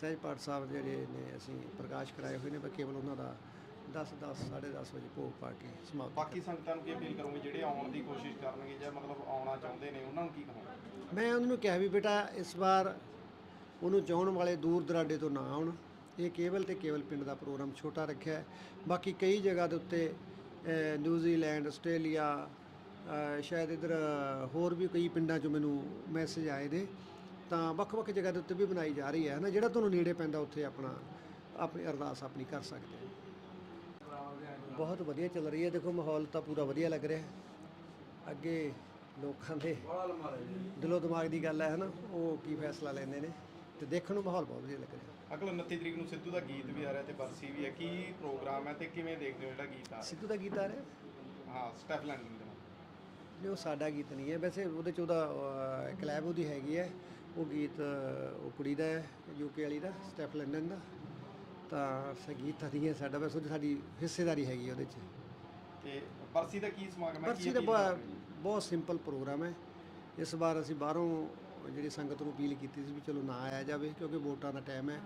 Speaker 1: ਸਹਿਜ ਪਾਠ ਸਾਹਿਬ ਜਿਹੜੇ ਨੇ ਅਸੀਂ ਪ੍ਰਕਾਸ਼ ਕਰਾਏ ਹੋਏ ਨੇ ਪਰ ਕੇਵਲ ਉਹਨਾਂ ਦਾ 10 10 10:30 ਵਜੇ ਭੋਗ ਪਾ ਕੇ ਸਮਾਪਤ
Speaker 2: ਬਾਕੀ ਸੰਗਤਾਂ ਨੂੰ ਕੀ ਅਪੀਲ ਕਰੋਗੇ? ਜਿਹੜੇ ਆਉਣ ਦੀ ਕੋਸ਼ਿਸ਼ ਕਰਨਗੇ ਜਾਂ ਮਤਲਬ ਆਉਣਾ ਚਾਹੁੰਦੇ ਨੇ ਉਹਨਾਂ ਨੂੰ ਕੀ ਕਹੋਗੇ?
Speaker 1: ਮੈਂ ਉਹਨਾਂ ਨੂੰ ਕਿਹਾ ਵੀ ਬੇਟਾ ਇਸ ਵਾਰ ਉਹਨੂੰ ਚਾਹਣ ਵਾਲੇ ਦੂਰ ਦਰਾਡੇ ਤੋਂ ਨਾ ਆਉਣ। ਇਹ ਕੇਵਲ ਤੇ ਕੇਵਲ ਪਿੰਡ ਦਾ ਪ੍ਰੋਗਰਾਮ ਛੋਟਾ ਰੱਖਿਆ। ਬਾਕੀ ਕਈ ਜਗ੍ਹਾ ਦੇ ਉੱਤੇ ਨਿਊਜ਼ੀਲੈਂਡ ਆਸਟ੍ਰੇਲੀਆ ਸ਼ਾਇਦ ਇਧਰ ਹੋਰ ਵੀ ਕਈ ਪਿੰਡਾਂ 'ਚੋਂ ਮੈਨੂੰ ਮੈਸੇਜ ਆਏ ਨੇ। ਤਾਂ ਵੱਖ-ਵੱਖ ਜਗ੍ਹਾ ਦੇ ਉੱਤੇ ਵੀ ਬਣਾਈ ਜਾ ਰਹੀ ਹੈ ਨਾ ਜਿਹੜਾ ਤੁਹਾਨੂੰ ਨੇੜੇ ਪੈਂਦਾ ਉੱਥੇ ਆਪਣਾ ਆਪਣੀ ਅਰਦਾਸ ਆਪਣੀ ਕਰ ਸਕਦੇ ਬਹੁਤ ਵਧੀਆ ਚੱਲ ਰਹੀ ਹੈ। ਦੇਖੋ ਮਾਹੌਲ ਤਾਂ ਪੂਰਾ ਵਧੀਆ ਲੱਗ ਰਿਹਾ ਹੈ। ਅੱਗੇ ਲੋਕਾਂ ਦੇ ਦਿਲੋਂ ਦਿਮਾਗ ਦੀ ਗੱਲ ਹੈ ਨਾ ਉਹ ਕੀ ਫੈਸਲਾ ਲੈਂਦੇ ਨੇ ਤੇ ਦੇਖਣ ਨੂੰ ਮਾਹੌਲ ਬਹੁਤ ਵਧੀਆ ਲੱਗ ਰਿਹਾ।
Speaker 2: ਅਗਲ 29 ਤਰੀਕ ਨੂੰ ਸਿੱਧੂ ਦਾ ਗੀਤ ਵੀ ਆ ਰਿਹਾ ਤੇ ਬਰਸੀ ਵੀ ਹੈ। ਕੀ ਪ੍ਰੋਗਰਾਮ ਹੈ ਤੇ ਕਿਵੇਂ ਦੇਖਦੇ ਹੋ ਜਿਹੜਾ ਗੀਤ ਆ
Speaker 1: ਸਿੱਧੂ ਦਾ ਗੀਤ ਆ ਰਿਹਾ?
Speaker 2: ਹਾਂ ਸਟੈਫ ਲੈਂਡਿੰਗ ਦੇ
Speaker 1: ਉਹ ਸਾਡਾ ਗੀਤ ਨਹੀਂ ਹੈ। ਵੈਸੇ ਉਹਦੇ ਚ ਉਹਦਾ ਕਲੈਬ ਉਹਦੀ ਹੈਗੀ ਹੈ। ਉਹ ਗੀਤ ਉਹ ਕੁੜੀ ਦਾ ਹੈ ਯੂਕੇ ਵਾਲੀ ਦਾ ਸਟੈਪ ਲੰਡਨ ਦਾ। ਤਾਂ ਸੰਗੀਤ ਹੈ ਸਾਡਾ ਵੈਸੇ ਉਹਦੀ ਸਾਡੀ ਹਿੱਸੇਦਾਰੀ ਹੈਗੀ ਉਹਦੇ ਚ।
Speaker 2: ਤੇ ਬਰਸੀ ਦਾ ਕੀ ਸਮਾਗਮ ਹੈ?
Speaker 1: ਬਰਸੀ ਦਾ ਬਹੁਤ ਸਿੰਪਲ ਪ੍ਰੋਗਰਾਮ ਹੈ। ਇਸ ਵਾਰ ਅਸੀਂ ਬਾਹਰੋਂ ਜਿਹੜੀ ਸੰਗਤ ਨੂੰ ਅਪੀਲ ਕੀਤੀ ਸੀ ਵੀ ਚਲੋ ਨਾ ਆਇਆ ਜਾਵੇ ਕਿਉਂਕਿ ਵੋਟਾਂ ਦਾ ਟਾਈਮ ਹੈ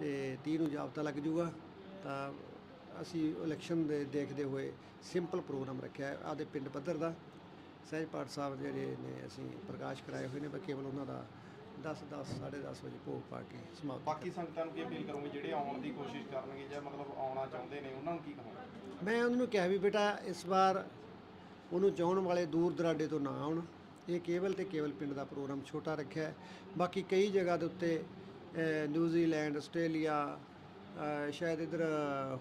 Speaker 1: ਤੇ 30 ਨੂੰ ਜਾਬਤਾ ਲੱਗ ਜੂਗਾ। ਤਾਂ ਅਸੀਂ ਇਲੈਕਸ਼ਨ ਦੇ ਦੇਖਦੇ ਹੋਏ ਸਿੰਪਲ ਪ੍ਰੋਗਰਾਮ ਰੱਖਿਆ ਹੈ ਆਪਦੇ ਪਿੰਡ ਪੱਧਰ ਦਾ। ਸਹਿਜ ਪਾਠ ਸਾਹਿਬ ਜਿਹੜੇ ਨੇ ਅਸੀਂ ਪ੍ਰਕਾਸ਼ ਕਰਾਏ ਹੋਏ ਨੇ ਬਸ ਕੇਵਲ ਉਹਨਾਂ ਦਾ 10 10 10:30 ਵਜੇ ਭੋਗ ਪਾ ਕੇ ਸਮਾਪਤ
Speaker 2: ਬਾਕੀ ਸੰਗਤਾਂ ਨੂੰ ਕੀ ਅਪੀਲ ਕਰੋਗੇ? ਜਿਹੜੇ ਆਉਣ ਦੀ ਕੋਸ਼ਿਸ਼ ਕਰਨਗੇ ਜਾਂ ਮਤਲਬ ਆਉਣਾ ਚਾਹੁੰਦੇ ਨੇ ਉਹਨਾਂ ਨੂੰ ਕੀ ਕਹੋਗੇ?
Speaker 1: ਮੈਂ ਉਹਨਾਂ ਨੂੰ ਕਿਹਾ ਵੀ ਬੇਟਾ ਇਸ ਵਾਰ ਉਹਨੂੰ ਚਾਹਣ ਵਾਲੇ ਦੂਰ ਦਰਾਡੇ ਤੋਂ ਨਾ ਆਉਣ। ਇਹ ਕੇਵਲ ਤੇ ਕੇਵਲ ਪਿੰਡ ਦਾ ਪ੍ਰੋਗਰਾਮ ਛੋਟਾ ਰੱਖਿਆ। ਬਾਕੀ ਕਈ ਜਗ੍ਹਾ ਦੇ ਉੱਤੇ ਨਿਊਜ਼ੀਲੈਂਡ ਆਸਟ੍ਰੇਲੀਆ ਸ਼ਾਇਦ ਇਧਰ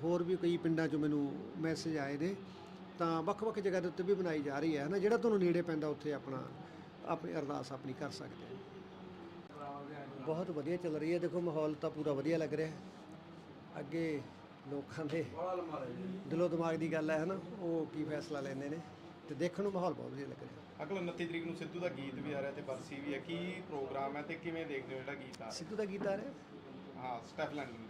Speaker 1: ਹੋਰ ਵੀ ਕਈ ਪਿੰਡਾਂ 'ਚੋਂ ਮੈਨੂੰ ਮੈਸੇਜ ਆਏ ਨੇ। ਤਾਂ ਵੱਖ-ਵੱਖ ਜਗ੍ਹਾ ਦੇ ਉੱਤੇ ਵੀ ਬਣਾਈ ਜਾ ਰਹੀ ਹੈ ਨਾ ਜਿਹੜਾ ਤੁਹਾਨੂੰ ਨੇੜੇ ਪੈਂਦਾ ਉੱਥੇ ਆਪਣਾ ਆਪਣੀ ਅਰਦਾਸ ਆਪਣੀ ਕਰ ਸਕਦੇ ਬਹੁਤ ਵਧੀਆ ਚੱਲ ਰਹੀ ਹੈ। ਦੇਖੋ ਮਾਹੌਲ ਤਾਂ ਪੂਰਾ ਵਧੀਆ ਲੱਗ ਰਿਹਾ ਹੈ। ਅੱਗੇ ਲੋਕਾਂ ਦੇ ਦਿਲੋਂ ਦਿਮਾਗ ਦੀ ਗੱਲ ਹੈ ਹਨਾ? ਉਹ ਕੀ ਫੈਸਲਾ ਲੈਂਦੇ ਨੇ ਤੇ ਦੇਖਣ ਨੂੰ ਮਾਹੌਲ ਬਹੁਤ ਵਧੀਆ ਲੱਗ ਰਿਹਾ।
Speaker 2: ਅਗਲ 29 ਤਰੀਕ ਨੂੰ ਸਿੱਧੂ ਦਾ ਗੀਤ ਵੀ ਆ ਰਿਹਾ ਤੇ ਬਰਸੀ ਵੀ ਹੈ। ਕੀ ਪ੍ਰੋਗਰਾਮ ਹੈ ਤੇ ਕਿਵੇਂ ਦੇਖਦੇ ਹੋ ਜਿਹੜਾ ਗੀਤ ਆ
Speaker 1: ਸਿੱਧੂ ਦਾ ਗੀਤ ਆ ਰਿਹਾ?
Speaker 2: ਹਾਂ ਸਟੈਫ ਲੈਂਡਿੰਗ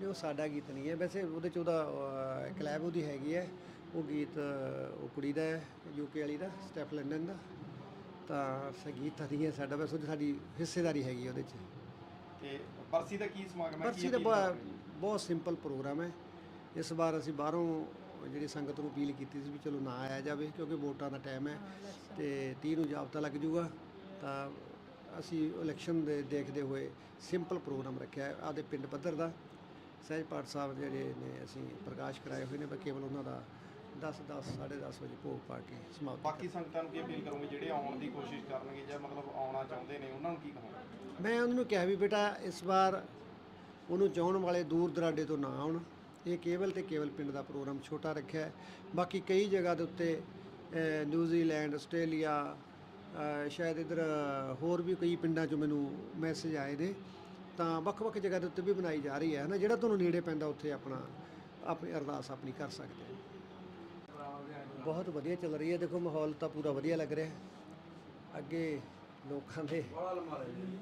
Speaker 2: ਦੇ
Speaker 1: ਉਹ ਸਾਡਾ ਗੀਤ ਨਹੀਂ ਹੈ। ਵੈਸੇ ਉਹਦੇ ਚ ਉਹਦਾ ਕਲੈਬ ਉਹਦੀ ਹੈਗੀ ਹੈ। ਉਹ ਗੀਤ ਉਹ ਕੁੜੀ ਦਾ ਹੈ ਯੂਕੇ ਵਾਲੀ ਦਾ ਸਟੈਪ ਲੰਡਨ ਦਾ। ਤਾਂ ਸੰਗੀਤ ਤਾਂ ਨਹੀਂ ਹੈ ਸਾਡਾ ਵੈਸੇ ਉਹਦੀ ਸਾਡੀ ਹਿੱਸੇਦਾਰੀ ਹੈਗੀ ਉਹਦੇ ਚ।
Speaker 2: ਤੇ ਬਰਸੀ ਦਾ ਕੀ ਸਮਾਗਮ ਹੈ?
Speaker 1: ਬਰਸੀ ਦਾ ਬਹੁਤ ਸਿੰਪਲ ਪ੍ਰੋਗਰਾਮ ਹੈ। ਇਸ ਵਾਰ ਅਸੀਂ ਬਾਹਰੋਂ ਜਿਹੜੀ ਸੰਗਤ ਨੂੰ ਅਪੀਲ ਕੀਤੀ ਸੀ ਵੀ ਚਲੋ ਨਾ ਆਇਆ ਜਾਵੇ ਕਿਉਂਕਿ ਵੋਟਾਂ ਦਾ ਟਾਈਮ ਹੈ ਤੇ 30 ਨੂੰ ਜਾਬਤਾ ਲੱਗ ਜੂਗਾ। ਤਾਂ ਅਸੀਂ ਇਲੈਕਸ਼ਨ ਦੇ ਦੇਖਦੇ ਹੋਏ ਸਿੰਪਲ ਪ੍ਰੋਗਰਾਮ ਰੱਖਿਆ ਹੈ ਆਪਦੇ ਪਿੰਡ ਪੱਧਰ ਦਾ। ਸਹਿਜ ਪਾਠ ਸਾਹਿਬ ਜਿਹੜੇ ਨੇ ਅਸੀਂ ਪ੍ਰਕਾਸ਼ ਕਰਾਏ ਹੋਏ ਨੇ ਬਸ ਕੇਵਲ ਉਹਨਾਂ ਦਾ 10 10 10:30 ਵਜੇ ਭੋਗ ਪਾ ਕੇ ਸਮਾਪਤ
Speaker 2: ਬਾਕੀ ਸੰਗਤਾਂ ਨੂੰ ਕੀ ਅਪੀਲ ਕਰੋਗੇ? ਜਿਹੜੇ ਆਉਣ ਦੀ ਕੋਸ਼ਿਸ਼ ਕਰਨਗੇ ਜਾਂ ਮਤਲਬ ਆਉਣਾ ਚਾਹੁੰਦੇ ਨੇ ਉਹਨਾਂ ਨੂੰ ਕੀ ਕਹੋਗੇ?
Speaker 1: ਮੈਂ ਉਹਨਾਂ ਨੂੰ ਕਿਹਾ ਵੀ ਬੇਟਾ ਇਸ ਵਾਰ ਉਹਨੂੰ ਚਾਹਣ ਵਾਲੇ ਦੂਰ ਦਰਾਡੇ ਤੋਂ ਨਾ ਆਉਣ। ਇਹ ਕੇਵਲ ਤੇ ਕੇਵਲ ਪਿੰਡ ਦਾ ਪ੍ਰੋਗਰਾਮ ਛੋਟਾ ਰੱਖਿਆ। ਬਾਕੀ ਕਈ ਜਗ੍ਹਾ ਦੇ ਉੱਤੇ ਨਿਊਜ਼ੀਲੈਂਡ ਆਸਟ੍ਰੇਲੀਆ ਸ਼ਾਇਦ ਇਧਰ ਹੋਰ ਵੀ ਕਈ ਪਿੰਡਾਂ 'ਚੋਂ ਮੈਨੂੰ ਮੈਸੇਜ ਆਏ ਨੇ। ਤਾਂ ਵੱਖ-ਵੱਖ ਜਗ੍ਹਾ ਦੇ ਉੱਤੇ ਵੀ ਬਣਾਈ ਜਾ ਰਹੀ ਹੈ ਨਾ ਜਿਹੜਾ ਤੁਹਾਨੂੰ ਨੇੜੇ ਪੈਂਦਾ ਉੱਥੇ ਆਪਣਾ ਆਪਣੀ ਅਰਦਾਸ ਆਪਣੀ ਕਰ ਸਕਦੇ ਹੋ। ਬਹੁਤ ਵਧੀਆ ਚੱਲ ਰਹੀ ਹੈ। ਦੇਖੋ ਮਾਹੌਲ ਤਾਂ ਪੂਰਾ ਵਧੀਆ ਲੱਗ ਰਿਹਾ। ਹੈ ਅੱਗੇ ਲੋਕਾਂ ਦੇ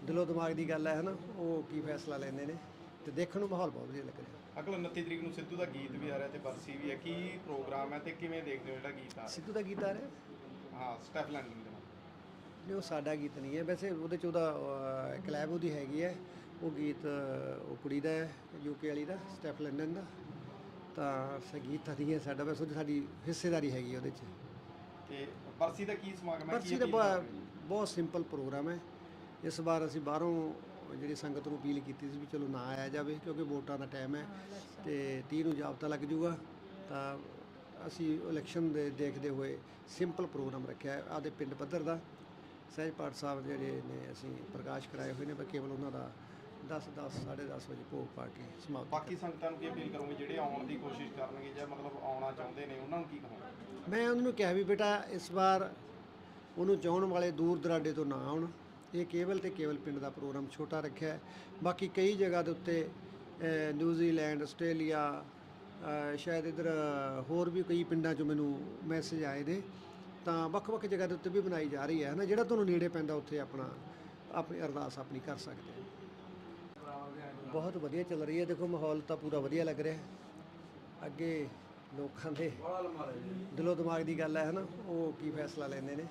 Speaker 1: ਦਿਲੋਂ ਦਿਮਾਗ ਦੀ ਗੱਲ ਹੈ ਹਨਾ ਉਹ ਕੀ ਫੈਸਲਾ ਲੈਂਦੇ ਨੇ ਤੇ ਦੇਖਣ ਨੂੰ ਮਾਹੌਲ ਬਹੁਤ ਵਧੀਆ ਲੱਗ ਰਿਹਾ।
Speaker 2: ਅਗਲ 29 ਤਰੀਕ ਨੂੰ ਸਿੱਧੂ ਦਾ ਗੀਤ ਵੀ ਆ ਰਿਹਾ ਤੇ ਬਰਸੀ ਵੀ ਹੈ। ਕੀ ਪ੍ਰੋਗਰਾਮ ਹੈ ਤੇ ਕਿਵੇਂ ਦੇਖਦੇ ਹੋ ਜਿਹੜਾ ਗੀਤ ਆ
Speaker 1: ਸਿੱਧੂ ਦਾ ਗੀਤ ਆ ਰਿਹਾ?
Speaker 2: ਹਾਂ ਸਟੈਫ ਲੈਂਡਿੰਗ ਦੇ ਨਾਲ।
Speaker 1: ਉਹ ਸਾਡਾ ਗੀਤ ਨਹੀਂ ਹੈ। ਵੈਸੇ ਉਹਦੇ ਚ ਉਹਦਾ ਕਲੈਬ ਉਹਦੀ ਹੈਗੀ ਹੈ। ਉਹ ਗੀਤ ਅਹ, ਉਹ ਕੁੜੀ ਦਾ ਹੈ ਯੂਕੇ ਵਾਲੀ ਦਾ ਸਟੈਪ ਲੰਡਨ ਦਾ। ਤਾਂ ਸੰਗੀਤ ਤਾਂ ਨਹੀਂ ਹੈ ਸਾਡਾ ਵੈਸੇ ਉਹਦੀ ਸਾਡੀ ਹਿੱਸੇਦਾਰੀ ਹੈਗੀ ਉਹਦੇ ਚ।
Speaker 2: ਤੇ ਬਰਸੀ ਦਾ ਕੀ ਸਮਾਗਮ ਹੈ?
Speaker 1: ਬਰਸੀ ਦਾ ਬਹੁਤ ਸਿੰਪਲ ਪ੍ਰੋਗਰਾਮ ਹੈ। ਇਸ ਵਾਰ ਅਸੀਂ ਬਾਹਰੋਂ ਜਿਹੜੀ ਸੰਗਤ ਨੂੰ ਅਪੀਲ ਕੀਤੀ ਸੀ ਵੀ ਚਲੋ ਨਾ ਆਇਆ ਜਾਵੇ ਕਿਉਂਕਿ ਵੋਟਾਂ ਦਾ ਟਾਈਮ ਹੈ ਤੇ 30 ਨੂੰ ਜਾਬਤਾ ਲੱਗ ਜੂਗਾ। ਤਾਂ ਅਸੀਂ ਇਲੈਕਸ਼ਨ ਦੇ ਦੇਖਦੇ ਹੋਏ ਸਿੰਪਲ ਪ੍ਰੋਗਰਾਮ ਰੱਖਿਆ ਹੈ ਆਪਦੇ ਪਿੰਡ ਪੱਧਰ ਦਾ। ਸਹਿਜ ਪਾਠ ਸਾਹਿਬ ਜਿਹੜੇ ਨੇ ਅਸੀਂ ਪ੍ਰਕਾਸ਼ ਕਰਾਏ ਹੋਏ ਨੇ ਬਸ ਕੇਵਲ ਉਹਨਾਂ ਦਾ 10 10 10:30 ਵਜੇ ਭੋਗ ਪਾ ਕੇ ਸਮਾਪਤ
Speaker 2: ਬਾਕੀ ਸੰਗਤਾਂ ਨੂੰ ਕੀ ਅਪੀਲ ਕਰੋਗੇ? ਜਿਹੜੇ ਆਉਣ ਦੀ ਕੋਸ਼ਿਸ਼ ਕਰਨਗੇ ਜਾਂ ਮਤਲਬ ਆਉਣਾ ਚਾਹੁੰਦੇ ਨੇ ਉਹਨਾਂ ਨੂੰ ਕੀ ਕਹੋਗੇ?
Speaker 1: ਮੈਂ ਉਹਨਾਂ ਨੂੰ ਕਿਹਾ ਵੀ ਬੇਟਾ ਇਸ ਵਾਰ ਉਹਨੂੰ ਚਾਹਣ ਵਾਲੇ ਦੂਰ ਦਰਾਡੇ ਤੋਂ ਨਾ ਆਉਣ। ਇਹ ਕੇਵਲ ਤੇ ਕੇਵਲ ਪਿੰਡ ਦਾ ਪ੍ਰੋਗਰਾਮ ਛੋਟਾ ਰੱਖਿਆ। ਬਾਕੀ ਕਈ ਜਗ੍ਹਾ ਦੇ ਉੱਤੇ ਨਿਊਜ਼ੀਲੈਂਡ ਆਸਟ੍ਰੇਲੀਆ ਸ਼ਾਇਦ ਇਧਰ ਹੋਰ ਵੀ ਕਈ ਪਿੰਡਾਂ 'ਚੋਂ ਮੈਨੂੰ ਮੈਸੇਜ ਆਏ ਨੇ। ਤਾਂ ਵੱਖ-ਵੱਖ ਜਗ੍ਹਾ ਦੇ ਉੱਤੇ ਵੀ ਬਣਾਈ ਜਾ ਰਹੀ ਹੈ ਨਾ ਜਿਹੜਾ ਤੁਹਾਨੂੰ ਨੇੜੇ ਪੈਂਦਾ ਉੱਥੇ ਆਪਣਾ ਆਪਣੀ ਅਰਦਾਸ ਆਪਣੀ ਕਰ ਸਕਦੇ ਹੋ। ਬਹੁਤ ਵਧੀਆ ਚੱਲ ਰਹੀ ਹੈ। ਦੇਖੋ ਮਾਹੌਲ ਤਾਂ ਪੂਰਾ ਵਧੀਆ ਲੱਗ ਰਿਹਾ। ਹੈ ਅੱਗੇ ਲੋਕਾਂ ਦੇ ਦਿਲੋਂ ਦਿਮਾਗ ਦੀ ਗੱਲ ਹੈ ਹਨਾ ਉਹ ਕੀ ਫੈਸਲਾ ਲੈਂਦੇ ਨੇ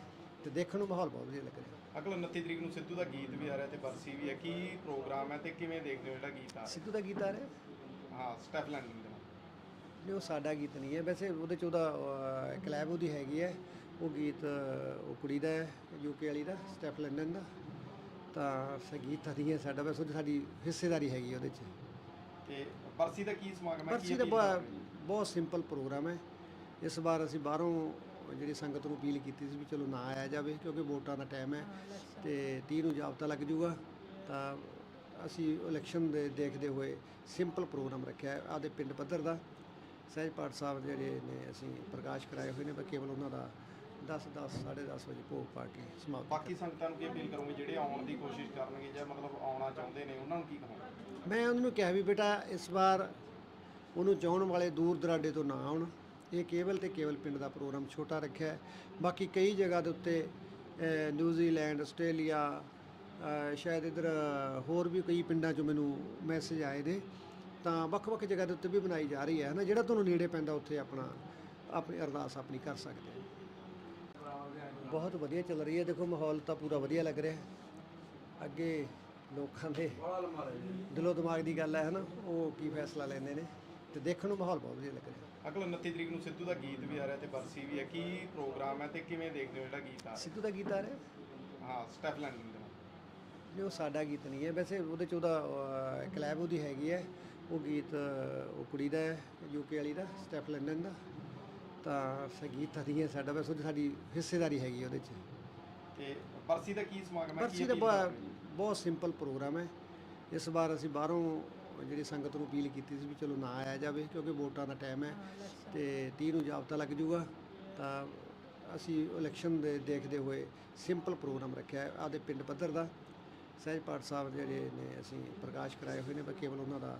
Speaker 1: ਤੇ ਦੇਖਣ ਨੂੰ ਮਾਹੌਲ ਬਹੁਤ ਵਧੀਆ ਲੱਗ ਰਿਹਾ।
Speaker 2: ਅਗਲ 29 ਤਰੀਕ ਨੂੰ ਸਿੱਧੂ ਦਾ ਗੀਤ ਵੀ ਆ ਰਿਹਾ ਤੇ ਬਰਸੀ ਵੀ ਹੈ। ਕੀ ਪ੍ਰੋਗਰਾਮ ਹੈ ਤੇ ਕਿਵੇਂ ਦੇਖਦੇ ਹੋ ਜਿਹੜਾ ਗੀਤ ਆ
Speaker 1: ਸਿੱਧੂ ਦਾ ਗੀਤ ਆ ਰਿਹਾ?
Speaker 2: ਹਾਂ ਸਟੈਫ ਲੈਂਡਿੰਗ ਦੇ
Speaker 1: ਉਹ ਸਾਡਾ ਗੀਤ ਨਹੀਂ ਹੈ। ਵੈਸੇ ਉਹਦੇ ਚ ਉਹਦਾ ਕਲੈਬ ਉਹਦੀ ਹੈਗੀ ਹੈ। ਉਹ ਗੀਤ ਉਹ ਕੁੜੀ ਦਾ ਹੈ ਯੂਕੇ ਵਾਲੀ ਦਾ ਸਟੈਪ ਲੰਡਨ ਦਾ। ਤਾਂ ਸੰਗੀਤ ਤਾਂ ਨਹੀਂ ਹੈ ਸਾਡਾ ਵੈਸੇ ਉਹਦੀ ਸਾਡੀ ਹਿੱਸੇਦਾਰੀ ਹੈਗੀ ਉਹਦੇ ਚ।
Speaker 2: ਤੇ ਬਰਸੀ ਦਾ ਕੀ ਸਮਾਗਮ ਹੈ?
Speaker 1: ਬਰਸੀ ਦਾ ਬਹੁਤ ਸਿੰਪਲ ਪ੍ਰੋਗਰਾਮ ਹੈ। ਇਸ ਵਾਰ ਅਸੀਂ ਬਾਹਰੋਂ ਜਿਹੜੀ ਸੰਗਤ ਨੂੰ ਅਪੀਲ ਕੀਤੀ ਸੀ ਵੀ ਚਲੋ ਨਾ ਆਇਆ ਜਾਵੇ ਕਿਉਂਕਿ ਵੋਟਾਂ ਦਾ ਟਾਈਮ ਹੈ ਤੇ 30 ਨੂੰ ਜਾਬਤਾ ਲੱਗ ਜੂਗਾ। ਤਾਂ ਅਸੀਂ ਇਲੈਕਸ਼ਨ ਦੇ ਦੇਖਦੇ ਹੋਏ ਸਿੰਪਲ ਪ੍ਰੋਗਰਾਮ ਰੱਖਿਆ ਹੈ ਆਪਦੇ ਪਿੰਡ ਪੱਧਰ ਦਾ। ਸਹਿਜ ਪਾਠ ਸਾਹਿਬ ਜਿਹੜੇ ਨੇ ਅਸੀਂ ਪ੍ਰਕਾਸ਼ ਕਰਾਏ ਹੋਏ ਨੇ ਬਸ ਕੇਵਲ ਉਹਨਾਂ ਦਾ 10 10 10:30 ਵਜੇ ਭੋਗ ਪਾ ਕੇ ਸਮਾਪਤ
Speaker 2: ਬਾਕੀ ਸੰਗਤਾਂ ਨੂੰ ਕੀ ਅਪੀਲ ਕਰੋਗੇ? ਜਿਹੜੇ ਆਉਣ ਦੀ ਕੋਸ਼ਿਸ਼ ਕਰਨਗੇ ਜਾਂ ਮਤਲਬ ਆਉਣਾ ਚਾਹੁੰਦੇ ਨੇ ਉਹਨਾਂ ਨੂੰ ਕੀ ਕਹੋਗੇ?
Speaker 1: ਮੈਂ ਉਹਨਾਂ ਨੂੰ ਕਿਹਾ ਵੀ ਬੇਟਾ ਇਸ ਵਾਰ ਉਹਨੂੰ ਚਾਹਣ ਵਾਲੇ ਦੂਰ ਦਰਾਡੇ ਤੋਂ ਨਾ ਆਉਣ। ਇਹ ਕੇਵਲ ਤੇ ਕੇਵਲ ਪਿੰਡ ਦਾ ਪ੍ਰੋਗਰਾਮ ਛੋਟਾ ਰੱਖਿਆ ਬਾਕੀ ਕਈ ਜਗ੍ਹਾ ਦੇ ਉੱਤੇ ਨਿਊਜ਼ੀਲੈਂਡ ਆਸਟ੍ਰੇਲੀਆ ਸ਼ਾਇਦ ਇਧਰ ਹੋਰ ਵੀ ਕਈ ਪਿੰਡਾਂ 'ਚੋਂ ਮੈਨੂੰ ਮੈਸੇਜ ਆਏ ਨੇ। ਤਾਂ ਵੱਖ-ਵੱਖ ਜਗ੍ਹਾ ਦੇ ਉੱਤੇ ਵੀ ਬਣਾਈ ਜਾ ਰਹੀ ਹੈ ਨਾ ਜਿਹੜਾ ਤੁਹਾਨੂੰ ਨੇੜੇ ਪੈਂਦਾ ਉੱਥੇ ਆਪਣਾ ਆਪਣੀ ਅਰਦਾਸ ਆਪਣੀ ਕਰ ਸਕਦੇ ਹੋ। ਬਹੁਤ ਵਧੀਆ ਚੱਲ ਰਹੀ ਹੈ। ਦੇਖੋ ਮਾਹੌਲ ਤਾਂ ਪੂਰਾ ਵਧੀਆ ਲੱਗ ਰਿਹਾ ਹੈ। ਅੱਗੇ ਲੋਕਾਂ ਦੇ ਦਿਲੋਂ ਦਿਮਾਗ ਦੀ ਗੱਲ ਹੈ ਹਨਾ ਉਹ ਕੀ ਫੈਸਲਾ ਲੈਂਦੇ ਨੇ ਤੇ ਦੇਖਣ ਨੂੰ ਮਾਹੌਲ ਬਹੁਤ ਵਧੀਆ ਲੱਗ ਰਿਹਾ
Speaker 2: ਅਗਲ 29 ਤਰੀਕ ਨੂੰ ਸਿੱਧੂ ਦਾ ਗੀਤ ਵੀ ਆ ਰਿਹਾ ਤੇ ਬਰਸੀ ਵੀ ਹੈ। ਕੀ ਪ੍ਰੋਗਰਾਮ ਹੈ ਤੇ ਕਿਵੇਂ ਦੇਖਦੇ ਹੋ ਜਿਹੜਾ ਗੀਤ ਆ?
Speaker 1: ਸਿੱਧੂ ਦਾ ਗੀਤ ਆ ਰਿਹਾ?
Speaker 2: ਹਾਂ ਸਟੈਫ ਲੈਂਡਿੰਗ
Speaker 1: ਉਹ ਸਾਡਾ ਗੀਤ ਨਹੀਂ ਹੈ। ਵੈਸੇ ਉਹਦੇ ਚ ਉਹਦਾ ਕਲੈਬ ਉਹਦੀ ਹੈਗੀ ਹੈ। ਉਹ ਗੀਤ ਉਹ ਕੁੜੀ ਦਾ ਹੈ ਯੂਕੇ ਵਾਲੀ ਦਾ ਸਟੈਫ ਲੰਡਨ ਦਾ। ਤਾਂ ਸੰਗੀਤ ਤਾਂ ਨਹੀਂ ਹੈ ਸਾਡਾ ਵੈਸੇ ਉਹਦੀ ਸਾਡੀ ਹਿੱਸੇਦਾਰੀ ਹੈਗੀ ਉਹਦੇ ਚ।
Speaker 2: ਤੇ ਬਰਸੀ ਦਾ ਕੀ ਸਮਾਗਮ ਹੈ?
Speaker 1: ਪਰਚੀ ਦਾ ਬਹੁਤ ਬਹੁਤ ਸਿੰਪਲ ਪ੍ਰੋਗਰਾਮ ਹੈ। ਇਸ ਵਾਰ ਅਸੀਂ ਬਾਹਰੋਂ ਜਿਹੜੀ ਸੰਗਤ ਨੂੰ ਅਪੀਲ ਕੀਤੀ ਸੀ ਵੀ ਚਲੋ ਨਾ ਆਇਆ ਜਾਵੇ ਕਿਉਂਕਿ ਵੋਟਾਂ ਦਾ ਟਾਈਮ ਹੈ ਤੇ 30 ਨੂੰ ਜਾਬਤਾ ਲੱਗ ਜਾਊਗਾ ਤਾਂ ਅਸੀਂ ਇਲੈਕਸ਼ਨ ਦੇ ਦੇਖਦੇ ਹੋਏ ਸਿੰਪਲ ਪ੍ਰੋਗਰਾਮ ਰੱਖਿਆ ਹੈ ਆਪਦੇ ਪਿੰਡ ਪੱਧਰ ਦਾ। ਸਹਿਜ ਪਾਠ ਸਾਹਿਬ ਜਿਹੜੇ ਨੇ ਅਸੀਂ ਪ੍ਰਕਾਸ਼ ਕਰਾਏ ਹੋਏ ਨੇ ਬਸ ਕੇਵਲ ਉਹਨਾਂ ਦਾ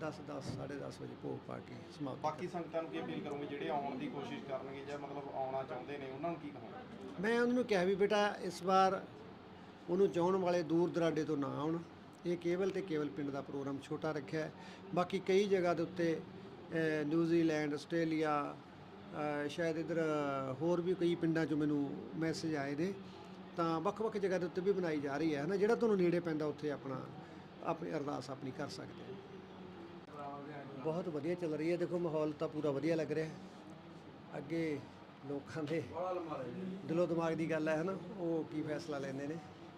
Speaker 1: 10 10 10:30 ਵਜੇ ਭੋਗ ਪਾ ਕੇ ਸਮਾਪਤ
Speaker 2: ਬਾਕੀ ਸੰਗਤਾਂ ਨੂੰ ਕੀ ਅਪੀਲ ਕਰੋਗੇ? ਜਿਹੜੇ ਆਉਣ ਦੀ ਕੋਸ਼ਿਸ਼ ਕਰਨਗੇ ਜਾਂ ਮਤਲਬ ਆਉਣਾ ਚਾਹੁੰਦੇ ਨੇ ਉਹਨਾਂ ਨੂੰ ਕੀ ਕਹੋਗੇ?
Speaker 1: ਮੈਂ ਉਹਨਾਂ ਨੂੰ ਕਿਹਾ ਵੀ ਬੇਟਾ ਇਸ ਵਾਰ ਉਹਨੂੰ ਚਾਹਣ ਵਾਲੇ ਦੂਰ ਦਰਾਡੇ ਤੋਂ ਨਾ ਆਉਣ। ਇਹ ਕੇਵਲ ਤੇ ਕੇਵਲ ਪਿੰਡ ਦਾ ਪ੍ਰੋਗਰਾਮ ਛੋਟਾ ਰੱਖਿਆ ਬਾਕੀ ਕਈ ਜਗ੍ਹਾ ਦੇ ਉੱਤੇ ਨਿਊਜ਼ੀਲੈਂਡ ਆਸਟ੍ਰੇਲੀਆ ਸ਼ਾਇਦ ਇਧਰ ਹੋਰ ਵੀ ਕਈ ਪਿੰਡਾਂ 'ਚੋਂ ਮੈਨੂੰ ਮੈਸੇਜ ਆਏ ਨੇ। ਤਾਂ ਵੱਖ-ਵੱਖ ਜਗ੍ਹਾ ਦੇ ਉੱਤੇ ਵੀ ਬਣਾਈ ਜਾ ਰਹੀ ਹੈ ਨਾ ਜਿਹੜਾ ਤੁਹਾਨੂੰ ਨੇੜੇ ਪੈਂਦਾ ਉੱਥੇ ਆਪਣਾ ਆਪਣੀ ਅਰਦਾਸ ਆਪਣੀ ਕਰ ਸਕਦੇ ਹੋ। ਬਹੁਤ ਵਧੀਆ ਚੱਲ ਰਹੀ ਹੈ। ਦੇਖੋ ਮਾਹੌਲ ਤਾਂ ਪੂਰਾ ਵਧੀਆ ਲੱਗ ਰਿਹਾ ਹੈ। ਅੱਗੇ ਲੋਕਾਂ ਦੇ ਦਿਲੋਂ ਦਿਮਾਗ ਦੀ ਗੱਲ ਹੈ ਹਨਾ ਉਹ ਕੀ ਫੈਸਲਾ ਲੈਂਦੇ ਨੇ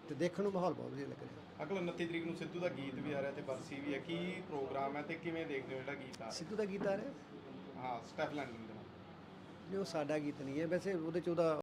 Speaker 1: ਤੇ ਦੇਖਣ ਨੂੰ ਮਾਹੌਲ ਬਹੁਤ ਵਧੀਆ ਲੱਗ ਰਿਹਾ
Speaker 2: ਅਗਲ 29 ਤਰੀਕ ਨੂੰ ਸਿੱਧੂ ਦਾ ਗੀਤ ਵੀ ਆ ਰਿਹਾ ਤੇ ਬਰਸੀ ਵੀ ਹੈ। ਕੀ ਪ੍ਰੋਗਰਾਮ ਹੈ ਤੇ ਕਿਵੇਂ ਦੇਖਦੇ ਹੋ ਜਿਹੜਾ ਗੀਤ ਆ?
Speaker 1: ਸਿੱਧੂ ਦਾ ਗੀਤ ਆ ਰਿਹਾ?
Speaker 2: ਹਾਂ ਸਟੈਫ ਲੈਂਡਿੰਗ ਦਾ
Speaker 1: ਉਹ ਸਾਡਾ ਗੀਤ ਨਹੀਂ ਹੈ। ਵੈਸੇ ਉਹਦੇ ਚ ਉਹਦਾ